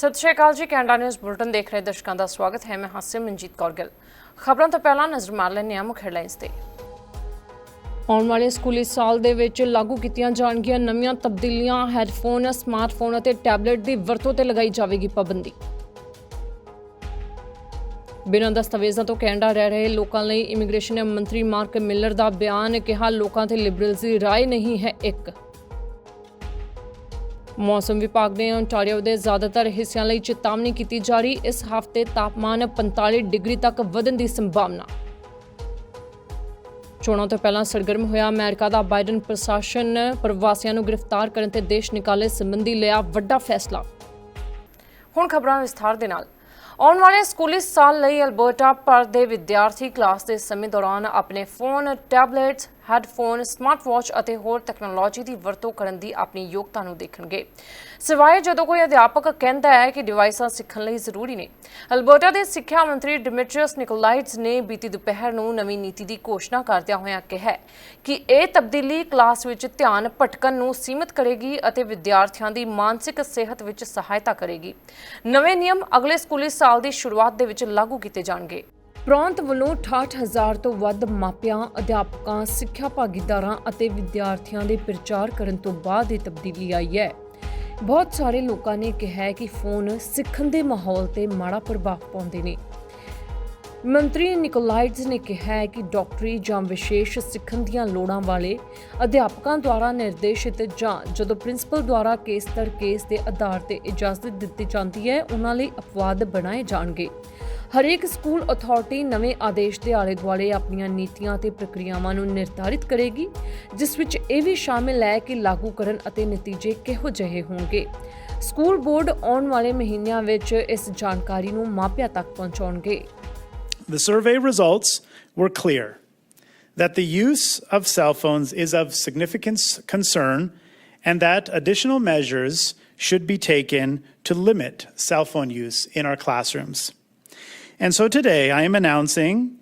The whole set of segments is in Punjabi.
ਸਤਿ ਸ਼੍ਰੀ ਅਕਾਲ ਜੀ, ਕੈਨੇਡਾ ਨਿਊਜ਼ ਬੁਲਟਨ ਦੇਖ ਰਹੇ ਦਰਸ਼ਕਾਂ ਦਾ ਸਵਾਗਤ ਹੈ। ਮੈਂ ਹਾਸਿਮ ਮਨਜੀਤ ਕੌਰ ਗਿੱਲ। ਖਬਰਾਂ ਤੋਂ ਪਹਿਲਾਂ ਨਜ਼ਰ ਮਾਰ ਲੈਂਦੇ ਹਾਂ ਮੁੱਖ ਹੈਡਲਾਈਨਸ ਤੇ। ਆਉਣ ਵਾਲੇ ਸਕੂਲੀ ਸਾਲ ਦੇ ਵਿੱਚ ਲਾਗੂ ਕੀਤੀਆਂ ਜਾਣਗੀਆਂ ਨਵੀਆਂ ਤਬਦੀਲੀਆਂ, ਹੈੱਡਫੋਨ, ਸਮਾਰਟਫੋਨ ਅਤੇ ਟੈਬਲੇਟ ਦੀ ਵਰਤੋਂ ਤੇ ਲਗਾਈ ਜਾਵੇਗੀ ਪਾਬੰਦੀ। ਬਿਨਾਂ ਦਸਤਾਵੇਜ਼ਾਂ ਤੋਂ ਕੈਨੇਡਾ ਰਹਿ ਰਹੇ ਲੋਕਾਂ ਲਈ ਇਮੀਗ੍ਰੇਸ਼ਨ ਮੰਤਰੀ ਮਾਰਕ ਮਿਲਰ ਦਾ ਬਿਆਨ ਕਿਹਾ, ਲੋਕਾਂ ਤੇ ਲਿਬਰਲਸ ਦੀ ਰਾਏ ਨਹੀਂ ਹੈ ਇੱਕ। ਮੌਸਮ ਵਿਭਾਗ ਨੇ ontario ਦੇ ਜ਼ਿਆਦਾਤਰ ਹਿੱਸਿਆਂ ਲਈ ਚੇਤਾਵਨੀ ਕੀਤੀ ਜਾਰੀ। ਇਸ ਹਫ਼ਤੇ ਤਾਪਮਾਨ 45 ਡਿਗਰੀ ਤੱਕ ਵਧਣ ਦੀ ਸੰਭਾਵਨਾ। ਚੋਣਾਂ ਤੋਂ ਪਹਿਲਾਂ ਸਰਗਰਮ ਹੋਇਆ ਅਮਰੀਕਾ ਦਾ ਬਾਈਡਨ ਪ੍ਰਸ਼ਾਸਨ। ਪ੍ਰਵਾਸੀਆਂ ਨੂੰ ਗ੍ਰਿਫਤਾਰ ਕਰਨ ਤੇ ਦੇਸ਼ ਨਿਕਾਲੇ ਸੰਬੰਧੀ ਲਿਆ ਵੱਡਾ ਫੈਸਲਾ। ਹੁਣ ਖਬਰਾਂ ਵਿਸਥਾਰ ਦੇ ਨਾਲ। ਆਉਣ ਵਾਲੇ ਸਕੂਲੀ ਸਾਲ ਲਈ ਅਲਬਰਟਾ ਭਰ ਦੇ ਵਿਦਿਆਰਥੀ ਕਲਾਸ ਦੇ ਸਮੇਂ ਦੌਰਾਨ ਆਪਣੇ phone, tablets, headphone, smart watch ਅਤੇ ਹੋਰ ਟੈਕਨੋਲੋਜੀ ਦੀ ਵਰਤੋਂ ਕਰਨ ਦੀ ਆਪਣੀ ਯੋਗਤਾ ਨੂੰ ਦੇਖਣਗੇ। ਸਿਵਾਏ ਜਦੋਂ ਕੋਈ ਅਧਿਆਪਕ ਕਹਿੰਦਾ ਹੈ ਕਿ ਡਿਵਾਈਸਾਂ ਸਿੱਖਣ ਲਈ ਜ਼ਰੂਰੀ ਨੇ। ਅਲਬਰਟਾ ਦੇ ਸਿੱਖਿਆ ਮੰਤਰੀ ਡਿਮਿਟਰੀਅਸ ਨਿਕੋਲਾਈਟਸ ਨੇ ਬੀਤੀ ਦੁਪਹਿਰ ਨੂੰ ਨਵੀਂ ਨੀਤੀ ਦੀ ਘੋਸ਼ਣਾ ਕਰਦਿਆਂ ਹੋਇਆਂ ਕਿਹਾ ਕਿ ਇਹ ਤਬਦੀਲੀ ਕਲਾਸ ਵਿੱਚ ਧਿਆਨ ਭਟਕਣ ਨੂੰ ਸੀਮਿਤ ਕਰੇਗੀ ਅਤੇ ਵਿਦਿਆਰਥੀਆਂ ਦੀ ਮਾਨਸਿਕ ਸਿਹਤ ਵਿੱਚ ਸਹਾਇਤਾ ਕਰੇਗੀ। ਨਵੇਂ ਨਿਯਮ ਅਗਲੇ ਸਕੂਲੀ ਸਾਲ ਦੀ ਸ਼ੁਰੂਆਤ ਦੇ ਵਿੱਚ ਲਾਗੂ ਕੀਤੇ ਜਾਣਗੇ। ਪ੍ਰਾਂਤ ਵੱਲੋਂ 68000 ਤੋਂ ਵੱਧ ਮਾਪਿਆਂ, ਅਧਿਆਪਕਾਂ, ਸਿੱਖਿਆ ਭਾਗੀਦਾਰਾਂ ਅਤੇ ਵਿਦਿਆਰਥੀਆਂ ਦੇ ਪ੍ਰਚਾਰ ਕਰਨ ਤੋਂ ਬਾਅਦ ਇਹ ਤਬਦੀਲੀ ਆਈ ਹੈ। ਬਹੁਤ ਸਾਰੇ ਲੋਕਾਂ ਨੇ ਕਿਹਾ ਹੈ ਕਿ ਫੋਨ ਸਿੱਖਣ ਦੇ ਮਾਹੌਲ ਤੇ ਮਾੜਾ ਪ੍ਰਭਾਵ ਪਾਉਂਦੇ ਨੇ। ਮੰਤਰੀ ਨਿਕੋਲਾਈਟਸ ਨੇ ਕਿਹਾ ਹੈ ਕਿ ਡਾਕਟਰੀ ਜਾਂ ਵਿਸ਼ੇਸ਼ ਸਿੱਖਣ ਦੀਆਂ ਲੋੜਾਂ ਵਾਲੇ ਅਧਿਆਪਕਾਂ ਦੁਆਰਾ ਨਿਰਦੇਸ਼ਿਤ ਜਾਂ ਜਦੋਂ ਪ੍ਰਿੰਸੀਪਲ ਦੁਆਰਾ ਕੇਸ ਦਰ ਕੇਸ ਦੇ ਆਧਾਰ ਤੇ ਇਜਾਜ਼ਤ ਦਿੱਤੀ ਜਾਂਦੀ ਹੈ, ਉਹਨਾਂ ਲਈ ਅਪਵਾਦ ਬਣਾਏ ਜਾਣਗੇ। ਹਰੇਕ ਸਕੂਲ ਅਥਾਰਟੀ ਨਵੇਂ ਆਦੇਸ਼ ਦੇ ਆਲੇ ਦੁਆਲੇ ਆਪਣੀਆਂ ਨੀਤੀਆਂ ਤੇ ਪ੍ਰਕਿਰਿਆਵਾਂ ਨੂੰ ਨਿਰਧਾਰਿਤ ਕਰੇਗੀ ਜਿਸ ਵਿੱਚ ਇਹ ਵੀ ਸ਼ਾਮਿਲ ਹੈ ਕਿ ਲਾਗੂ ਕਰਨ ਅਤੇ ਨਤੀਜੇ ਕਿਹੋ ਜਿਹੇ ਹੋਣਗੇ ਸਕੂਲ ਬੋਰਡ ਆਉਣ ਵਾਲੇ ਮਹੀਨਿਆਂ ਵਿੱਚ ਇਸ ਜਾਣਕਾਰੀ ਨੂੰ ਮਾਪਿਆਂ ਤੱਕ ਪਹੁੰਚਾਉਣਗੇ The survey results were clear that the use of cell phones is of significant concern and that additional measures should be taken to limit cell phone use in our classrooms. And so today I am announcing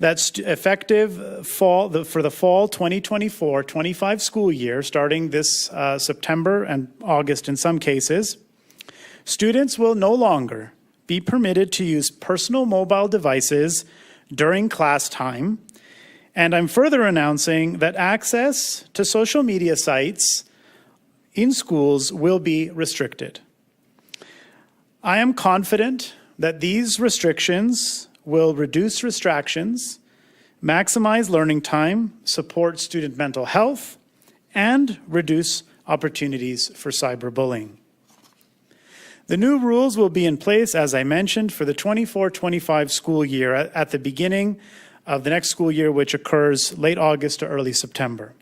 that effective fall the, for the fall 2024-25 school year starting this uh, September and August in some cases Students will no longer be permitted to use personal mobile devices during class time. And I'm further announcing that access to social media sites in schools will be restricted. I am confident that these restrictions will reduce distractions, maximize learning time, support student mental health, and reduce opportunities for cyberbullying. The new rules will be in place, as I mentioned, for the 24 25 school year at the beginning of the next school year, which occurs late August to early September.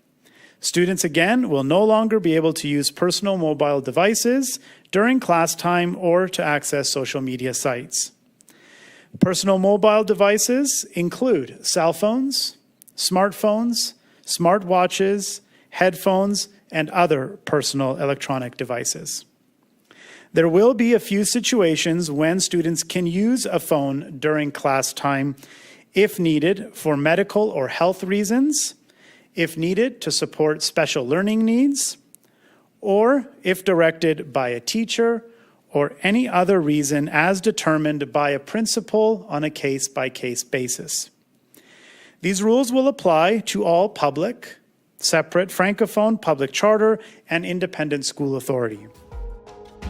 Students, again, will no longer be able to use personal mobile devices during class time or to access social media sites. Personal mobile devices include cell phones, smartphones, smartwatches, headphones, and other personal electronic devices. There will be a few situations when students can use a phone during class time if needed for medical or health reasons, if needed to support special learning needs, or if directed by a teacher or any other reason as determined by a principal on a case by case basis. These rules will apply to all public, separate, francophone, public charter, and independent school authority.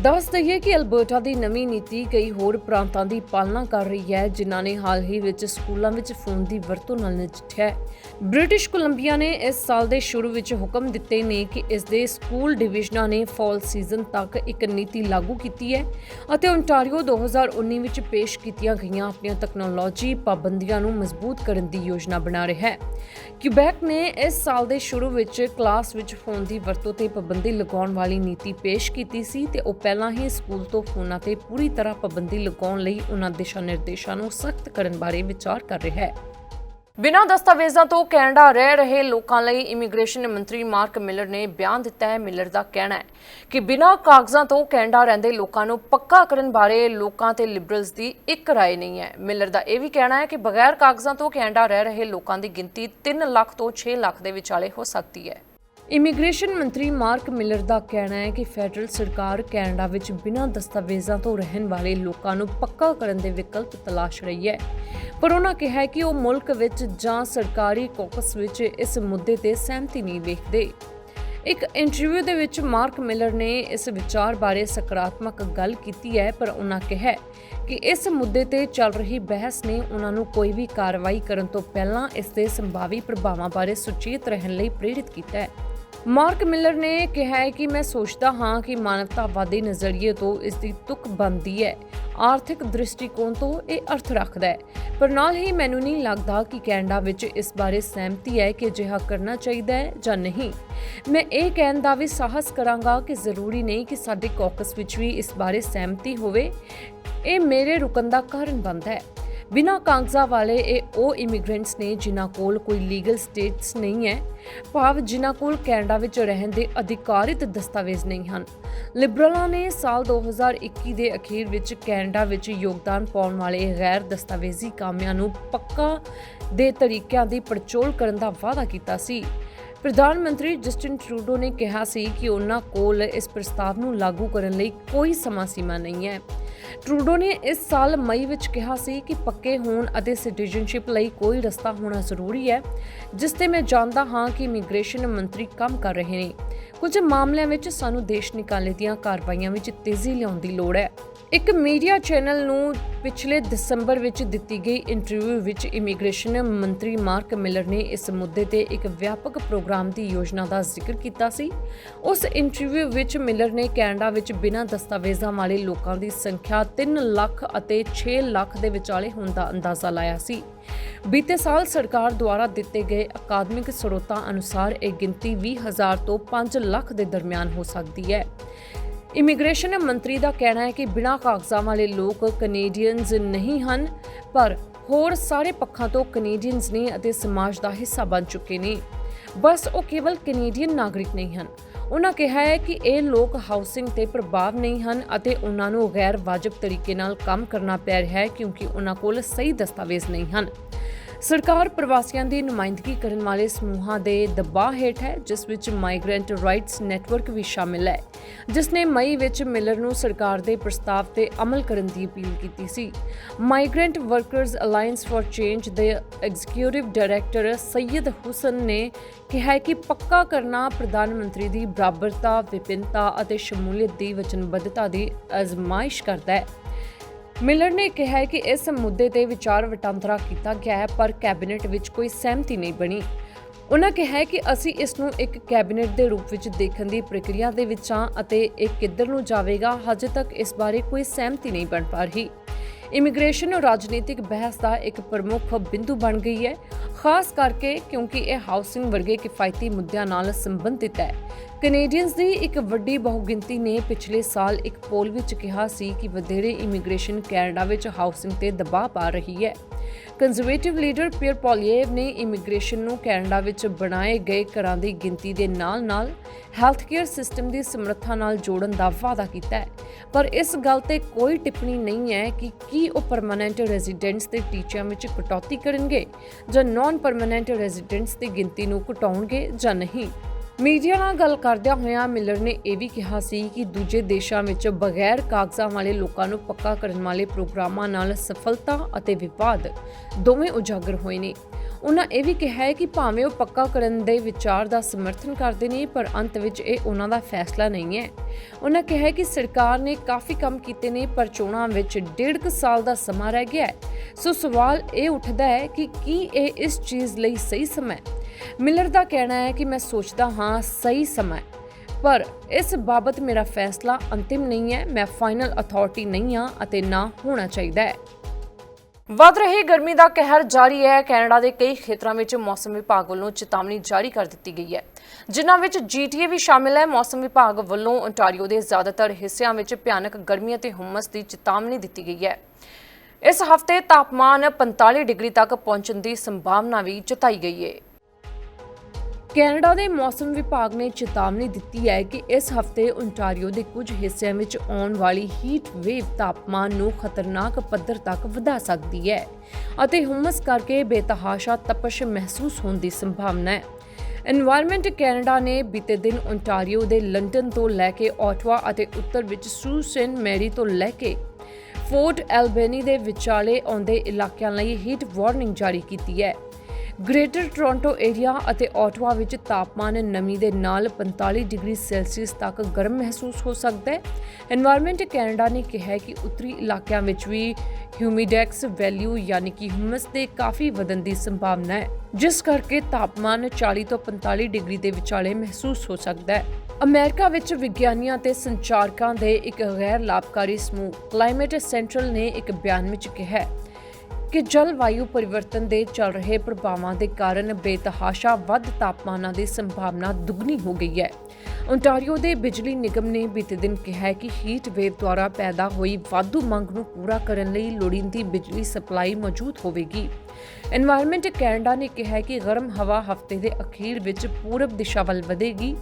ਦੱਸ ਦਈਏ ਕਿ ਅਲਬਰਟਾ ਦੀ ਨਵੀਂ ਨੀਤੀ ਕਈ ਹੋਰ ਪ੍ਰਾਂਤਾਂ ਦੀ ਪਾਲਣਾ ਕਰ ਰਹੀ ਹੈ, ਜਿਨ੍ਹਾਂ ਨੇ ਹਾਲ ਹੀ ਵਿੱਚ ਸਕੂਲਾਂ ਵਿੱਚ ਫੋਨ ਦੀ ਵਰਤੋਂ ਨਾਲ ਨਜਿੱਠਿਆ ਹੈ। ਬ੍ਰਿਟਿਸ਼ ਕੋਲੰਬੀਆ ਨੇ ਇਸ ਸਾਲ ਦੇ ਸ਼ੁਰੂ ਵਿੱਚ ਹੁਕਮ ਦਿੱਤੇ ਨੇ ਕਿ ਇਸ ਦੇ ਸਕੂਲ ਡਿਵੀਜ਼ਨਾਂ ਨੇ ਫਾਲ ਸੀਜ਼ਨ ਤੱਕ ਇੱਕ ਨੀਤੀ ਲਾਗੂ ਕੀਤੀ ਹੈ ਅਤੇ ਓਨਟਾਰੀਓ 2019 ਵਿੱਚ ਪੇਸ਼ ਕੀਤੀਆਂ ਗਈਆਂ ਆਪਣੀਆਂ ਤਕਨਾਲੋਜੀ ਪਾਬੰਦੀਆਂ ਨੂੰ ਮਜ਼ਬੂਤ ਕਰਨ ਦੀ ਯੋਜਨਾ ਬਣਾ ਰਿਹਾ ਹੈ। ਕਿਊਬੈਕ ਨੇ ਇਸ ਸਾਲ ਦੇ ਸ਼ੁਰੂ ਵਿੱਚ ਕਲਾਸ ਵਿੱਚ ਫੋਨ ਦੀ ਵਰਤੋਂ ਤੇ ਪਾਬੰਦੀ ਲਗਾਉਣ ਵਾਲੀ ਨੀਤੀ ਪੇਸ਼ ਕੀਤੀ ਸੀ ਤੇ ਉਹ ਪਹਿਲਾਂ ਹੀ ਸਕੂਲ ਤੋਂ ਫੋਨਾਂ ਤੇ ਪੂਰੀ ਤਰ੍ਹਾਂ ਪਾਬੰਦੀ ਲਗਾਉਣ ਲਈ ਉਹਨਾਂ ਦਿਸ਼ਾ ਨਿਰਦੇਸ਼ਾਂ ਨੂੰ ਸਖਤ ਕਰਨ ਬਾਰੇ ਵਿਚਾਰ ਕਰ ਰਿਹਾ ਹੈ ਬਿਨਾਂ ਦਸਤਾਵੇਜ਼ਾਂ ਤੋਂ ਕੈਨੇਡਾ ਰਹਿ ਰਹੇ ਲੋਕਾਂ ਲਈ ਇਮੀਗ੍ਰੇਸ਼ਨ ਮੰਤਰੀ ਮਾਰਕ ਮਿਲਰ ਨੇ ਬਿਆਨ ਦਿੱਤਾ ਹੈ ਮਿਲਰ ਦਾ ਕਹਿਣਾ ਹੈ ਕਿ ਬਿਨਾਂ ਕਾਗਜ਼ਾਂ ਤੋਂ ਕੈਨੇਡਾ ਰਹਿੰਦੇ ਲੋਕਾਂ ਨੂੰ ਪੱਕਾ ਕਰਨ ਬਾਰੇ ਲੋਕਾਂ ਤੇ ਲਿਬਰਲਸ ਦੀ ਇੱਕ رائے ਨਹੀਂ ਹੈ ਮਿਲਰ ਦਾ ਇਹ ਵੀ ਕਹਿਣਾ ਹੈ ਕਿ ਬਗੈਰ ਕਾਗਜ਼ਾਂ ਤੋਂ ਕੈਨੇਡਾ ਰਹਿ ਰਹੇ ਲੋਕਾਂ ਦੀ ਗਿਣਤੀ 3 ਲੱਖ ਤੋਂ 6 ਲੱਖ ਦੇ ਵਿਚਾਲੇ ਹੋ ਸਕਦੀ ਹੈ ਇਮੀਗ੍ਰੇਸ਼ਨ ਮੰਤਰੀ ਮਾਰਕ ਮਿਲਰ ਦਾ ਕਹਿਣਾ ਹੈ ਕਿ ਫੈਡਰਲ ਸਰਕਾਰ ਕੈਨੇਡਾ ਵਿੱਚ ਬਿਨਾਂ ਦਸਤਾਵੇਜ਼ਾਂ ਤੋਂ ਰਹਿਣ ਵਾਲੇ ਲੋਕਾਂ ਨੂੰ ਪੱਕਾ ਕਰਨ ਦੇ ਵਿਕਲਪ ਤਲਾਸ਼ ਰਹੀ ਹੈ। ਪਰ ਉਹਨਾਂ ਕਿਹਾ ਕਿ ਉਹ ਮੁਲਕ ਵਿੱਚ ਜਾਂ ਸਰਕਾਰੀ ਕੋਕਸ ਵਿੱਚ ਇਸ ਮੁੱਦੇ ਤੇ ਸਹਿਮਤੀ ਨਹੀਂ ਵੇਖਦੇ। ਇੱਕ ਇੰਟਰਵਿਊ ਦੇ ਵਿੱਚ ਮਾਰਕ ਮਿਲਰ ਨੇ ਇਸ ਵਿਚਾਰ ਬਾਰੇ ਸਕਾਰਾਤਮਕ ਗੱਲ ਕੀਤੀ ਹੈ, ਪਰ ਉਹਨਾਂ ਕਿਹਾ ਕਿ ਇਸ ਮੁੱਦੇ ਤੇ ਚੱਲ ਰਹੀ ਬਹਿਸ ਨੇ ਉਹਨਾਂ ਨੂੰ ਕੋਈ ਵੀ ਕਾਰਵਾਈ ਕਰਨ ਤੋਂ ਪਹਿਲਾਂ ਇਸ ਦੇ ਸੰਭਾਵੀ ਪ੍ਰਭਾਵਾਂ ਬਾਰੇ ਸੁਚੇਤ ਰਹਿਣ ਲਈ ਪ੍ਰੇਰਿਤ ਕੀਤਾ ਹੈ। ਮਾਰਕ ਮਿਲਰ ਨੇ ਕਿਹਾ ਹੈ ਕਿ ਮੈਂ ਸੋਚਦਾ ਹਾਂ ਕਿ ਮਾਨਵਤਾਵਾਦੀ ਨਜ਼ਰੀਏ ਤੋਂ ਇਸ ਦੀ ਤੁਕ ਬਣਦੀ ਹੈ। ਆਰਥਿਕ ਦ੍ਰਿਸ਼ਟੀਕੋਣ ਤੋਂ ਇਹ ਅਰਥ ਰੱਖਦਾ ਹੈ। ਪਰ ਨਾਲ ਹੀ ਮੈਨੂੰ ਨਹੀਂ ਲੱਗਦਾ ਕਿ ਕੈਨੇਡਾ ਵਿੱਚ ਇਸ ਬਾਰੇ ਸਹਿਮਤੀ ਹੈ ਕਿ ਅਜਿਹਾ ਕਰਨਾ ਚਾਹੀਦਾ ਹੈ ਜਾਂ ਨਹੀਂ। ਮੈਂ ਇਹ ਕਹਿਣ ਦਾ ਵੀ ਸਾਹਸ ਕਰਾਂਗਾ ਕਿ ਜ਼ਰੂਰੀ ਨਹੀਂ ਕਿ ਸਾਡੇ ਕੌਕਸ ਵਿੱਚ ਵੀ ਇਸ ਬਾਰੇ ਸਹਿਮਤੀ ਹੋਵੇ। ਇਹ ਮੇਰੇ ਰੁਕਣ ਦਾ ਕਾਰਨ ਬਣਦਾ ਹੈ। ਬਿਨਾਂ ਕਾਗਜ਼ਾਂ ਵਾਲੇ ਇਹ ਉਹ ਇਮੀਗ੍ਰੈਂਟਸ ਨੇ ਜਿਨ੍ਹਾਂ ਕੋਲ ਕੋਈ ਲੀਗਲ ਸਟੇਟਸ ਨਹੀਂ ਹੈ, ਭਾਵ ਜਿਨ੍ਹਾਂ ਕੋਲ ਕੈਨੇਡਾ ਵਿੱਚ ਰਹਿਣ ਦੇ ਅਧਿਕਾਰਿਤ ਦਸਤਾਵੇਜ਼ ਨਹੀਂ ਹਨ। ਲਿਬਰਲਾਂ ਨੇ ਸਾਲ 2021 ਦੇ ਅਖੀਰ ਵਿੱਚ ਕੈਨੇਡਾ ਵਿੱਚ ਯੋਗਦਾਨ ਪਾਉਣ ਵਾਲੇ ਗੈਰ ਦਸਤਾਵੇਜ਼ੀ ਕਾਮਿਆਂ ਨੂੰ ਪੱਕਾ ਦੇ ਤਰੀਕਿਆਂ ਦੀ ਪੜਚੋਲ ਕਰਨ ਦਾ ਵਾਅਦਾ ਕੀਤਾ ਸੀ। ਪ੍ਰਧਾਨ ਮੰਤਰੀ ਜਸਟਿਨ ਟਰੂਡੋ ਨੇ ਕਿਹਾ ਸੀ ਕਿ ਉਹਨਾਂ ਕੋਲ ਇਸ ਪ੍ਰਸਤਾਵ ਨੂੰ ਲਾਗੂ ਕਰਨ ਲਈ ਕੋਈ ਸਮਾਂ ਸੀਮਾ ਨਹੀਂ ਹੈ। ਟਰੂਡੋ ਨੇ ਇਸ ਸਾਲ ਮਈ ਵਿੱਚ ਕਿਹਾ ਸੀ ਕਿ ਪੱਕੇ ਹੋਣ ਅਤੇ ਸਿਟੀਜ਼ਨਸ਼ਿਪ ਲਈ ਕੋਈ ਰਸਤਾ ਹੋਣਾ ਜ਼ਰੂਰੀ ਹੈ, ਜਿਸ ਤੇ ਮੈਂ ਜਾਣਦਾ ਹਾਂ ਕਿ ਇਮੀਗ੍ਰੇਸ਼ਨ ਮੰਤਰੀ ਕੰਮ ਕਰ ਰਹੇ ਨੇ। ਕੁਝ ਮਾਮਲਿਆਂ ਵਿੱਚ ਸਾਨੂੰ ਦੇਸ਼ ਨਿਕਾਲੇ ਦੀਆਂ ਕਾਰਵਾਈਆਂ ਵਿੱਚ ਤੇਜ਼ੀ ਲਿਆਉਣ ਦੀ ਲੋੜ ਹੈ। ਇੱਕ ਮੀਡੀਆ ਚੈਨਲ ਨੂੰ ਪਿਛਲੇ ਦਸੰਬਰ ਵਿੱਚ ਦਿੱਤੀ ਗਈ ਇੰਟਰਵਿਊ ਵਿੱਚ ਇਮੀਗ੍ਰੇਸ਼ਨ ਮੰਤਰੀ ਮਾਰਕ ਮਿਲਰ ਨੇ ਇਸ ਮੁੱਦੇ ਤੇ ਇੱਕ ਵਿਆਪਕ ਪ੍ਰੋਗਰਾਮ ਦੀ ਯੋਜਨਾ ਦਾ ਜ਼ਿਕਰ ਕੀਤਾ ਸੀ। ਉਸ ਇੰਟਰਵਿਊ ਵਿੱਚ ਮਿਲਰ ਨੇ ਕੈਨੇਡਾ ਵਿੱਚ ਬਿਨਾਂ ਦਸਤਾਵੇਜ਼ਾਂ ਵਾਲੇ ਲੋਕਾਂ ਦੀ ਸੰਖਿਆ 3 ਲੱਖ ਅਤੇ 6 ਲੱਖ ਦੇ ਵਿਚਾਲੇ ਹੋਣ ਦਾ ਅੰਦਾਜ਼ਾ ਲਾਇਆ ਸੀ। ਬੀਤੇ ਸਾਲ ਸਰਕਾਰ ਦੁਆਰਾ ਦਿੱਤੇ ਗਏ ਅਕਾਦਮਿਕ ਸਰੋਤਾਂ ਅਨੁਸਾਰ ਇਹ ਗਿਣਤੀ 20000 ਤੋਂ 5 ਲੱਖ ਦੇ ਦਰਮਿਆਨ ਹੋ ਸਕਦੀ ਹੈ। ਇਮੀਗ੍ਰੇਸ਼ਨ ਮੰਤਰੀ ਦਾ ਕਹਿਣਾ ਹੈ ਕਿ ਬਿਨਾਂ ਕਾਗਜ਼ਾਂ ਵਾਲੇ ਲੋਕ ਕੈਨੇਡੀਅਨਸ ਨਹੀਂ ਹਨ, ਪਰ ਹੋਰ ਸਾਰੇ ਪੱਖਾਂ ਤੋਂ ਕੈਨੇਡੀਅਨਸ ਨੇ ਅਤੇ ਸਮਾਜ ਦਾ ਹਿੱਸਾ ਬਣ ਚੁੱਕੇ ਨੇ। ਬਸ ਉਹ ਕੇਵਲ ਕੈਨੇਡੀਅਨ ਨਾਗਰਿਕ ਨਹੀਂ ਹਨ। ਉਹਨਾਂ ਕਿਹਾ ਹੈ ਕਿ ਇਹ ਲੋਕ ਹਾਊਸਿੰਗ ਤੇ ਪ੍ਰਭਾਵ ਨਹੀਂ ਹਨ ਅਤੇ ਉਹਨਾਂ ਨੂੰ ਗੈਰ ਵਾਜਬ ਤਰੀਕੇ ਨਾਲ ਕੰਮ ਕਰਨਾ ਪੈ ਰਿਹਾ ਹੈ ਕਿਉਂਕਿ ਉਹਨਾਂ ਕੋਲ ਸਹੀ ਦਸਤਾਵੇਜ਼ ਨਹੀਂ ਹਨ। ਸਰਕਾਰ ਪ੍ਰਵਾਸੀਆਂ ਦੀ ਨੁਮਾਇੰਦਗੀ ਕਰਨ ਵਾਲੇ ਸਮੂਹਾਂ ਦੇ ਦਬਾਅ ਹੇਠ ਹੈ, ਜਿਸ ਵਿੱਚ ਮਾਈਗ੍ਰੈਂਟ ਰਾਈਟਸ ਨੈਟਵਰਕ ਵੀ ਸ਼ਾਮਿਲ ਹੈ, ਜਿਸ ਨੇ ਮਈ ਵਿੱਚ ਮਿਲਰ ਨੂੰ ਸਰਕਾਰ ਦੇ ਪ੍ਰਸਤਾਵ ਤੇ ਅਮਲ ਕਰਨ ਦੀ ਅਪੀਲ ਕੀਤੀ ਸੀ। Migrant workers alliance for change ਦੇ ਐਗਜ਼ੀਕਿਊਟਿਵ ਡਾਇਰੈਕਟਰ ਸੈਯਦ ਹੁਸਨ ਨੇ ਕਿਹਾ ਕਿ ਪੱਕਾ ਕਰਨਾ ਪ੍ਰਧਾਨ ਮੰਤਰੀ ਦੀ ਬਰਾਬਰਤਾ, ਵਿਭਿੰਨਤਾ ਅਤੇ ਸ਼ਮੂਲੀਅਤ ਦੀ ਵਚਨਬੱਧਤਾ ਦੀ ਅਜ਼ਮਾਇਸ਼ ਕਰਦਾ ਹੈ। ਮਿਲਰ ਨੇ ਕਿਹਾ ਕਿ ਇਸ ਮੁੱਦੇ ਤੇ ਵਿਚਾਰ ਵਟਾਂਦਰਾ ਕੀਤਾ ਗਿਆ ਹੈ, ਪਰ ਕੈਬਨਿਟ ਵਿੱਚ ਕੋਈ ਸਹਿਮਤੀ ਨਹੀਂ ਬਣੀ। ਉਹਨਾਂ ਕਿਹਾ ਕਿ ਅਸੀਂ ਇਸ ਨੂੰ ਇੱਕ ਕੈਬਨਿਟ ਦੇ ਰੂਪ ਵਿੱਚ ਦੇਖਣ ਦੀ ਪ੍ਰਕਿਰਿਆ ਦੇ ਵਿੱਚ ਹਾਂ ਅਤੇ ਇਹ ਕਿੱਧਰ ਨੂੰ ਜਾਵੇਗਾ, ਹਜੇ ਤੱਕ ਇਸ ਬਾਰੇ ਕੋਈ ਸਹਿਮਤੀ ਨਹੀਂ ਬਣ ਪਾ ਰਹੀ। ਇਮੀਗ੍ਰੇਸ਼ਨ ਰਾਜਨੀਤਿਕ ਬਹਿਸ ਦਾ ਇੱਕ ਪ੍ਰਮੁੱਖ ਬਿੰਦੂ ਬਣ ਗਈ ਹੈ, ਖਾਸ ਕਰਕੇ ਕਿਉਂਕਿ ਇਹ ਹਾਊਸਿੰਗ ਵਰਗੇ ਕਿਫਾਇਤੀ ਮੁੱਦਿਆਂ ਨਾਲ ਸੰਬੰਧਿਤ ਹੈ। ਕੈਨੇਡੀਅਨਸ ਦੀ ਇੱਕ ਵੱਡੀ ਬਹੁਗਿਣਤੀ ਨੇ ਪਿਛਲੇ ਸਾਲ ਇੱਕ ਪੋਲ ਵਿੱਚ ਕਿਹਾ ਸੀ ਕਿ ਵਧੇਰੇ ਇਮੀਗ੍ਰੇਸ਼ਨ ਕੈਨੇਡਾ ਵਿੱਚ ਹਾਊਸਿੰਗ ਤੇ ਦਬਾਅ ਪਾ ਰਹੀ ਹੈ। ਕੰਜ਼ਰਵੇਟਿਵ ਲੀਡਰ ਪੀਅਰ ਪੋਲੀਏਵ ਨੇ ਇਮੀਗ੍ਰੇਸ਼ਨ ਨੂੰ ਕੈਨੇਡਾ ਵਿੱਚ ਬਣਾਏ ਗਏ ਘਰਾਂ ਦੀ ਗਿਣਤੀ ਦੇ ਨਾਲ-ਨਾਲ ਹੈਲਥ ਕੇਅਰ ਸਿਸਟਮ ਦੀ ਸਮਰੱਥਾ ਨਾਲ ਜੋੜਨ ਦਾ ਵਾਅਦਾ ਕੀਤਾ ਹੈ। ਪਰ ਇਸ ਗੱਲ ਤੇ ਕੋਈ ਟਿੱਪਣੀ ਨਹੀਂ ਹੈ ਕਿ ਕੀ ਉਹ ਪਰਮਨੈਂਟ ਰੈਜ਼ੀਡੈਂਟਸ ਦੇ ਟੀਚਿਆਂ ਵਿੱਚ ਕਟੌਤੀ ਕਰਨਗੇ ਜਾਂ ਨਾਨ ਪਰਮਨੈਂਟ ਰੈਜ਼ੀਡੈਂਟਸ ਦੀ ਗਿਣਤੀ ਨੂੰ ਘਟਾਉਣਗੇ ਜਾਂ ਨਹੀਂ। ਮੀਡੀਆ ਨਾਲ ਗੱਲ ਕਰਦਿਆਂ ਹੋਇਆਂ ਮਿਲਰ ਨੇ ਇਹ ਵੀ ਕਿਹਾ ਸੀ ਕਿ ਦੂਜੇ ਦੇਸ਼ਾਂ ਵਿੱਚ ਬਗੈਰ ਕਾਗਜ਼ਾਂ ਵਾਲੇ ਲੋਕਾਂ ਨੂੰ ਪੱਕਾ ਕਰਨ ਵਾਲੇ ਪ੍ਰੋਗਰਾਮਾਂ ਨਾਲ ਸਫਲਤਾ ਅਤੇ ਵਿਵਾਦ ਦੋਵੇਂ ਉਜਾਗਰ ਹੋਏ ਨੇ। ਉਹਨਾਂ ਇਹ ਵੀ ਕਿਹਾ ਹੈ ਕਿ ਭਾਵੇਂ ਉਹ ਪੱਕਾ ਕਰਨ ਦੇ ਵਿਚਾਰ ਦਾ ਸਮਰਥਨ ਕਰਦੇ ਨੇ, ਪਰ ਅੰਤ ਵਿੱਚ ਇਹ ਉਹਨਾਂ ਦਾ ਫੈਸਲਾ ਨਹੀਂ ਹੈ। ਉਹਨਾਂ ਕਿਹਾ ਕਿ ਸਰਕਾਰ ਨੇ ਕਾਫੀ ਕੰਮ ਕੀਤੇ ਨੇ, ਪਰ ਚੋਣਾਂ ਵਿੱਚ ਡੇਢ ਕੁ ਸਾਲ ਦਾ ਸਮਾਂ ਰਹਿ ਗਿਆ ਹੈ। ਸੋ ਸਵਾਲ ਇਹ ਉੱਠਦਾ ਹੈ ਕਿ ਕੀ ਇਹ ਇਸ ਚੀਜ਼ ਲਈ ਸਹੀ ਸਮਾਂ ਹੈ? ਮਿਲਰ ਦਾ ਕਹਿਣਾ ਹੈ ਕਿ ਮੈਂ ਸੋਚਦਾ ਹਾਂ ਸਹੀ ਸਮਾਂ ਪਰ ਇਸ ਬਾਬਤ ਮੇਰਾ ਫੈਸਲਾ ਅੰਤਿਮ ਨਹੀਂ ਹੈ। ਮੈਂ ਫਾਈਨਲ ਅਥਾਰਟੀ ਨਹੀਂ ਹਾਂ ਅਤੇ ਨਾ ਹੋਣਾ ਚਾਹੀਦਾ ਹੈ। ਵੱਧ ਰਹੀ ਗਰਮੀ ਦਾ ਕਹਿਰ ਜਾਰੀ ਹੈ। ਕੈਨੇਡਾ ਦੇ ਕਈ ਖੇਤਰਾਂ ਵਿੱਚ ਮੌਸਮ ਵਿਭਾਗ ਵੱਲੋਂ ਚੇਤਾਵਨੀ ਜਾਰੀ ਕਰ ਦਿੱਤੀ ਗਈ ਹੈ। ਜਿਨ੍ਹਾਂ ਵਿੱਚ ਜੀਟੀਏ ਵੀ ਸ਼ਾਮਿਲ ਹੈ। ਮੌਸਮ ਵਿਭਾਗ ਵੱਲੋਂ ਓਨਟਾਰੀਓ ਦੇ ਜ਼ਿਆਦਾਤਰ ਹਿੱਸਿਆਂ ਵਿੱਚ ਭਿਆਨਕ ਗਰਮੀ ਅਤੇ ਹੁੰਮਸ ਦੀ ਚੇਤਾਵਨੀ ਦਿੱਤੀ ਗਈ ਹੈ। ਇਸ ਹਫ਼ਤੇ ਤਾਪਮਾਨ 45 ਡਿਗਰੀ ਤੱਕ ਪਹੁੰਚਣ ਦੀ ਸੰਭਾਵਨਾ ਵੀ ਜਤਾਈ ਗਈ ਹੈ। ਕੈਨੇਡਾ ਦੇ ਮੌਸਮ ਵਿਭਾਗ ਨੇ ਚੇਤਾਵਨੀ ਦਿੱਤੀ ਹੈ ਕਿ ਇਸ ਹਫ਼ਤੇ ਓਨਟਾਰੀਓ ਦੇ ਕੁਝ ਹਿੱਸਿਆਂ ਵਿੱਚ ਆਉਣ ਵਾਲੀ ਹੀਟ ਵੇਵ ਤਾਪਮਾਨ ਨੂੰ ਖਤਰਨਾਕ ਪੱਧਰ ਤੱਕ ਵਧਾ ਸਕਦੀ ਹੈ ਅਤੇ ਹਮਸ ਕਰਕੇ ਬੇਤਹਾਸ਼ਾ ਤਪਸ਼ ਮਹਿਸੂਸ ਹੋਣ ਦੀ ਸੰਭਾਵਨਾ ਹੈ। এনवायरमेंट ਕੈਨੇਡਾ ਨੇ ਬੀਤੇ ਦਿਨ ਓਨਟਾਰੀਓ ਦੇ ਲੰਡਨ ਤੋਂ ਲੈ ਕੇ ਆਟਵਾ ਅਤੇ ਉੱਤਰ ਵਿੱਚ ਸੂਸੈਨ ਮੈਰੀ ਤੋਂ ਲੈ ਕੇ ਫੋਰਟ ਐਲਬੇਨੀ ਦੇ ਵਿਚਾਲੇ ਆਉਂਦੇ ਇਲਾਕਿਆਂ ਲਈ ਹੀਟ ਵਾਰਨਿੰਗ ਜਾਰੀ ਕੀਤੀ ਹੈ। ਗ੍ਰੇਟਰ ਟੋਰਾਂਟੋ ਏਰੀਆ ਅਤੇ ਆਟਵਾ ਵਿੱਚ ਤਾਪਮਾਨ ਨਮੀ ਦੇ ਨਾਲ 45 ਡਿਗਰੀ ਸੈਲਸੀਅਸ ਤੱਕ ਗਰਮ ਮਹਿਸੂਸ ਹੋ ਸਕਦਾ ਹੈ। এনवायरमेंट ਕੈਨੇਡਾ ਨੇ ਕਿਹਾ ਕਿ ਉੱਤਰੀ ਇਲਾਕਿਆਂ ਵਿੱਚ ਵੀ ਹਿਊਮਿਡੈਕਸ ਵੈਲਿਊ ਯਾਨੀ ਕਿ ਹਿਊਮਸ ਦੇ ਕਾਫੀ ਵਧਣ ਦੀ ਸੰਭਾਵਨਾ ਹੈ, ਜਿਸ ਕਰਕੇ ਤਾਪਮਾਨ 40 ਤੋਂ 45 ਡਿਗਰੀ ਦੇ ਵਿਚਾਲੇ ਮਹਿਸੂਸ ਹੋ ਸਕਦਾ ਹੈ। ਅਮਰੀਕਾ ਵਿੱਚ ਵਿਗਿਆਨੀਆਂ ਤੇ ਸੰਚਾਰਕਾਂ ਦੇ ਇੱਕ ਗੈਰ ਲਾਭਕਾਰੀ ਸਮੂਹ ਕਲਾਈਮੇਟ ਸੈਂਟਰਲ ਨੇ ਇੱਕ ਬਿਆਨ ਵਿੱਚ ਕਿਹਾ ਕਿ ਜਲਵਾਯੂ ਪਰਿਵਰਤਨ ਦੇ ਚੱਲ ਰਹੇ ਪ੍ਰਭਾਵਾਂ ਦੇ ਕਾਰਨ ਬੇਤਹਾਸ਼ਾ ਵੱਧ ਤਾਪਮਾਨਾਂ ਦੀ ਸੰਭਾਵਨਾ ਦੁੱਗਣੀ ਹੋ ਗਈ ਹੈ। ਓਨਟਾਰੀਓ ਦੇ ਬਿਜਲੀ ਨਿਗਮ ਨੇ ਬੀਤੇ ਦਿਨ ਕਿਹਾ ਕਿ ਹੀਟ ਵੇਵ ਦੁਆਰਾ ਪੈਦਾ ਹੋਈ ਵਾਧੂ ਮੰਗ ਨੂੰ ਪੂਰਾ ਕਰਨ ਲਈ ਲੋੜੀਂਦੀ ਬਿਜਲੀ ਸਪਲਾਈ ਮੌਜੂਦ ਹੋਵੇਗੀ। এনवायरमेंट ਕੈਨੇਡਾ ਨੇ ਕਿਹਾ ਕਿ ਗਰਮ ਹਵਾ ਹਫ਼ਤੇ ਦੇ ਅਖੀਰ ਵਿੱਚ ਪੂਰਬ ਦਿਸ਼ਾ ਵੱਲ ਵਧੇਗੀ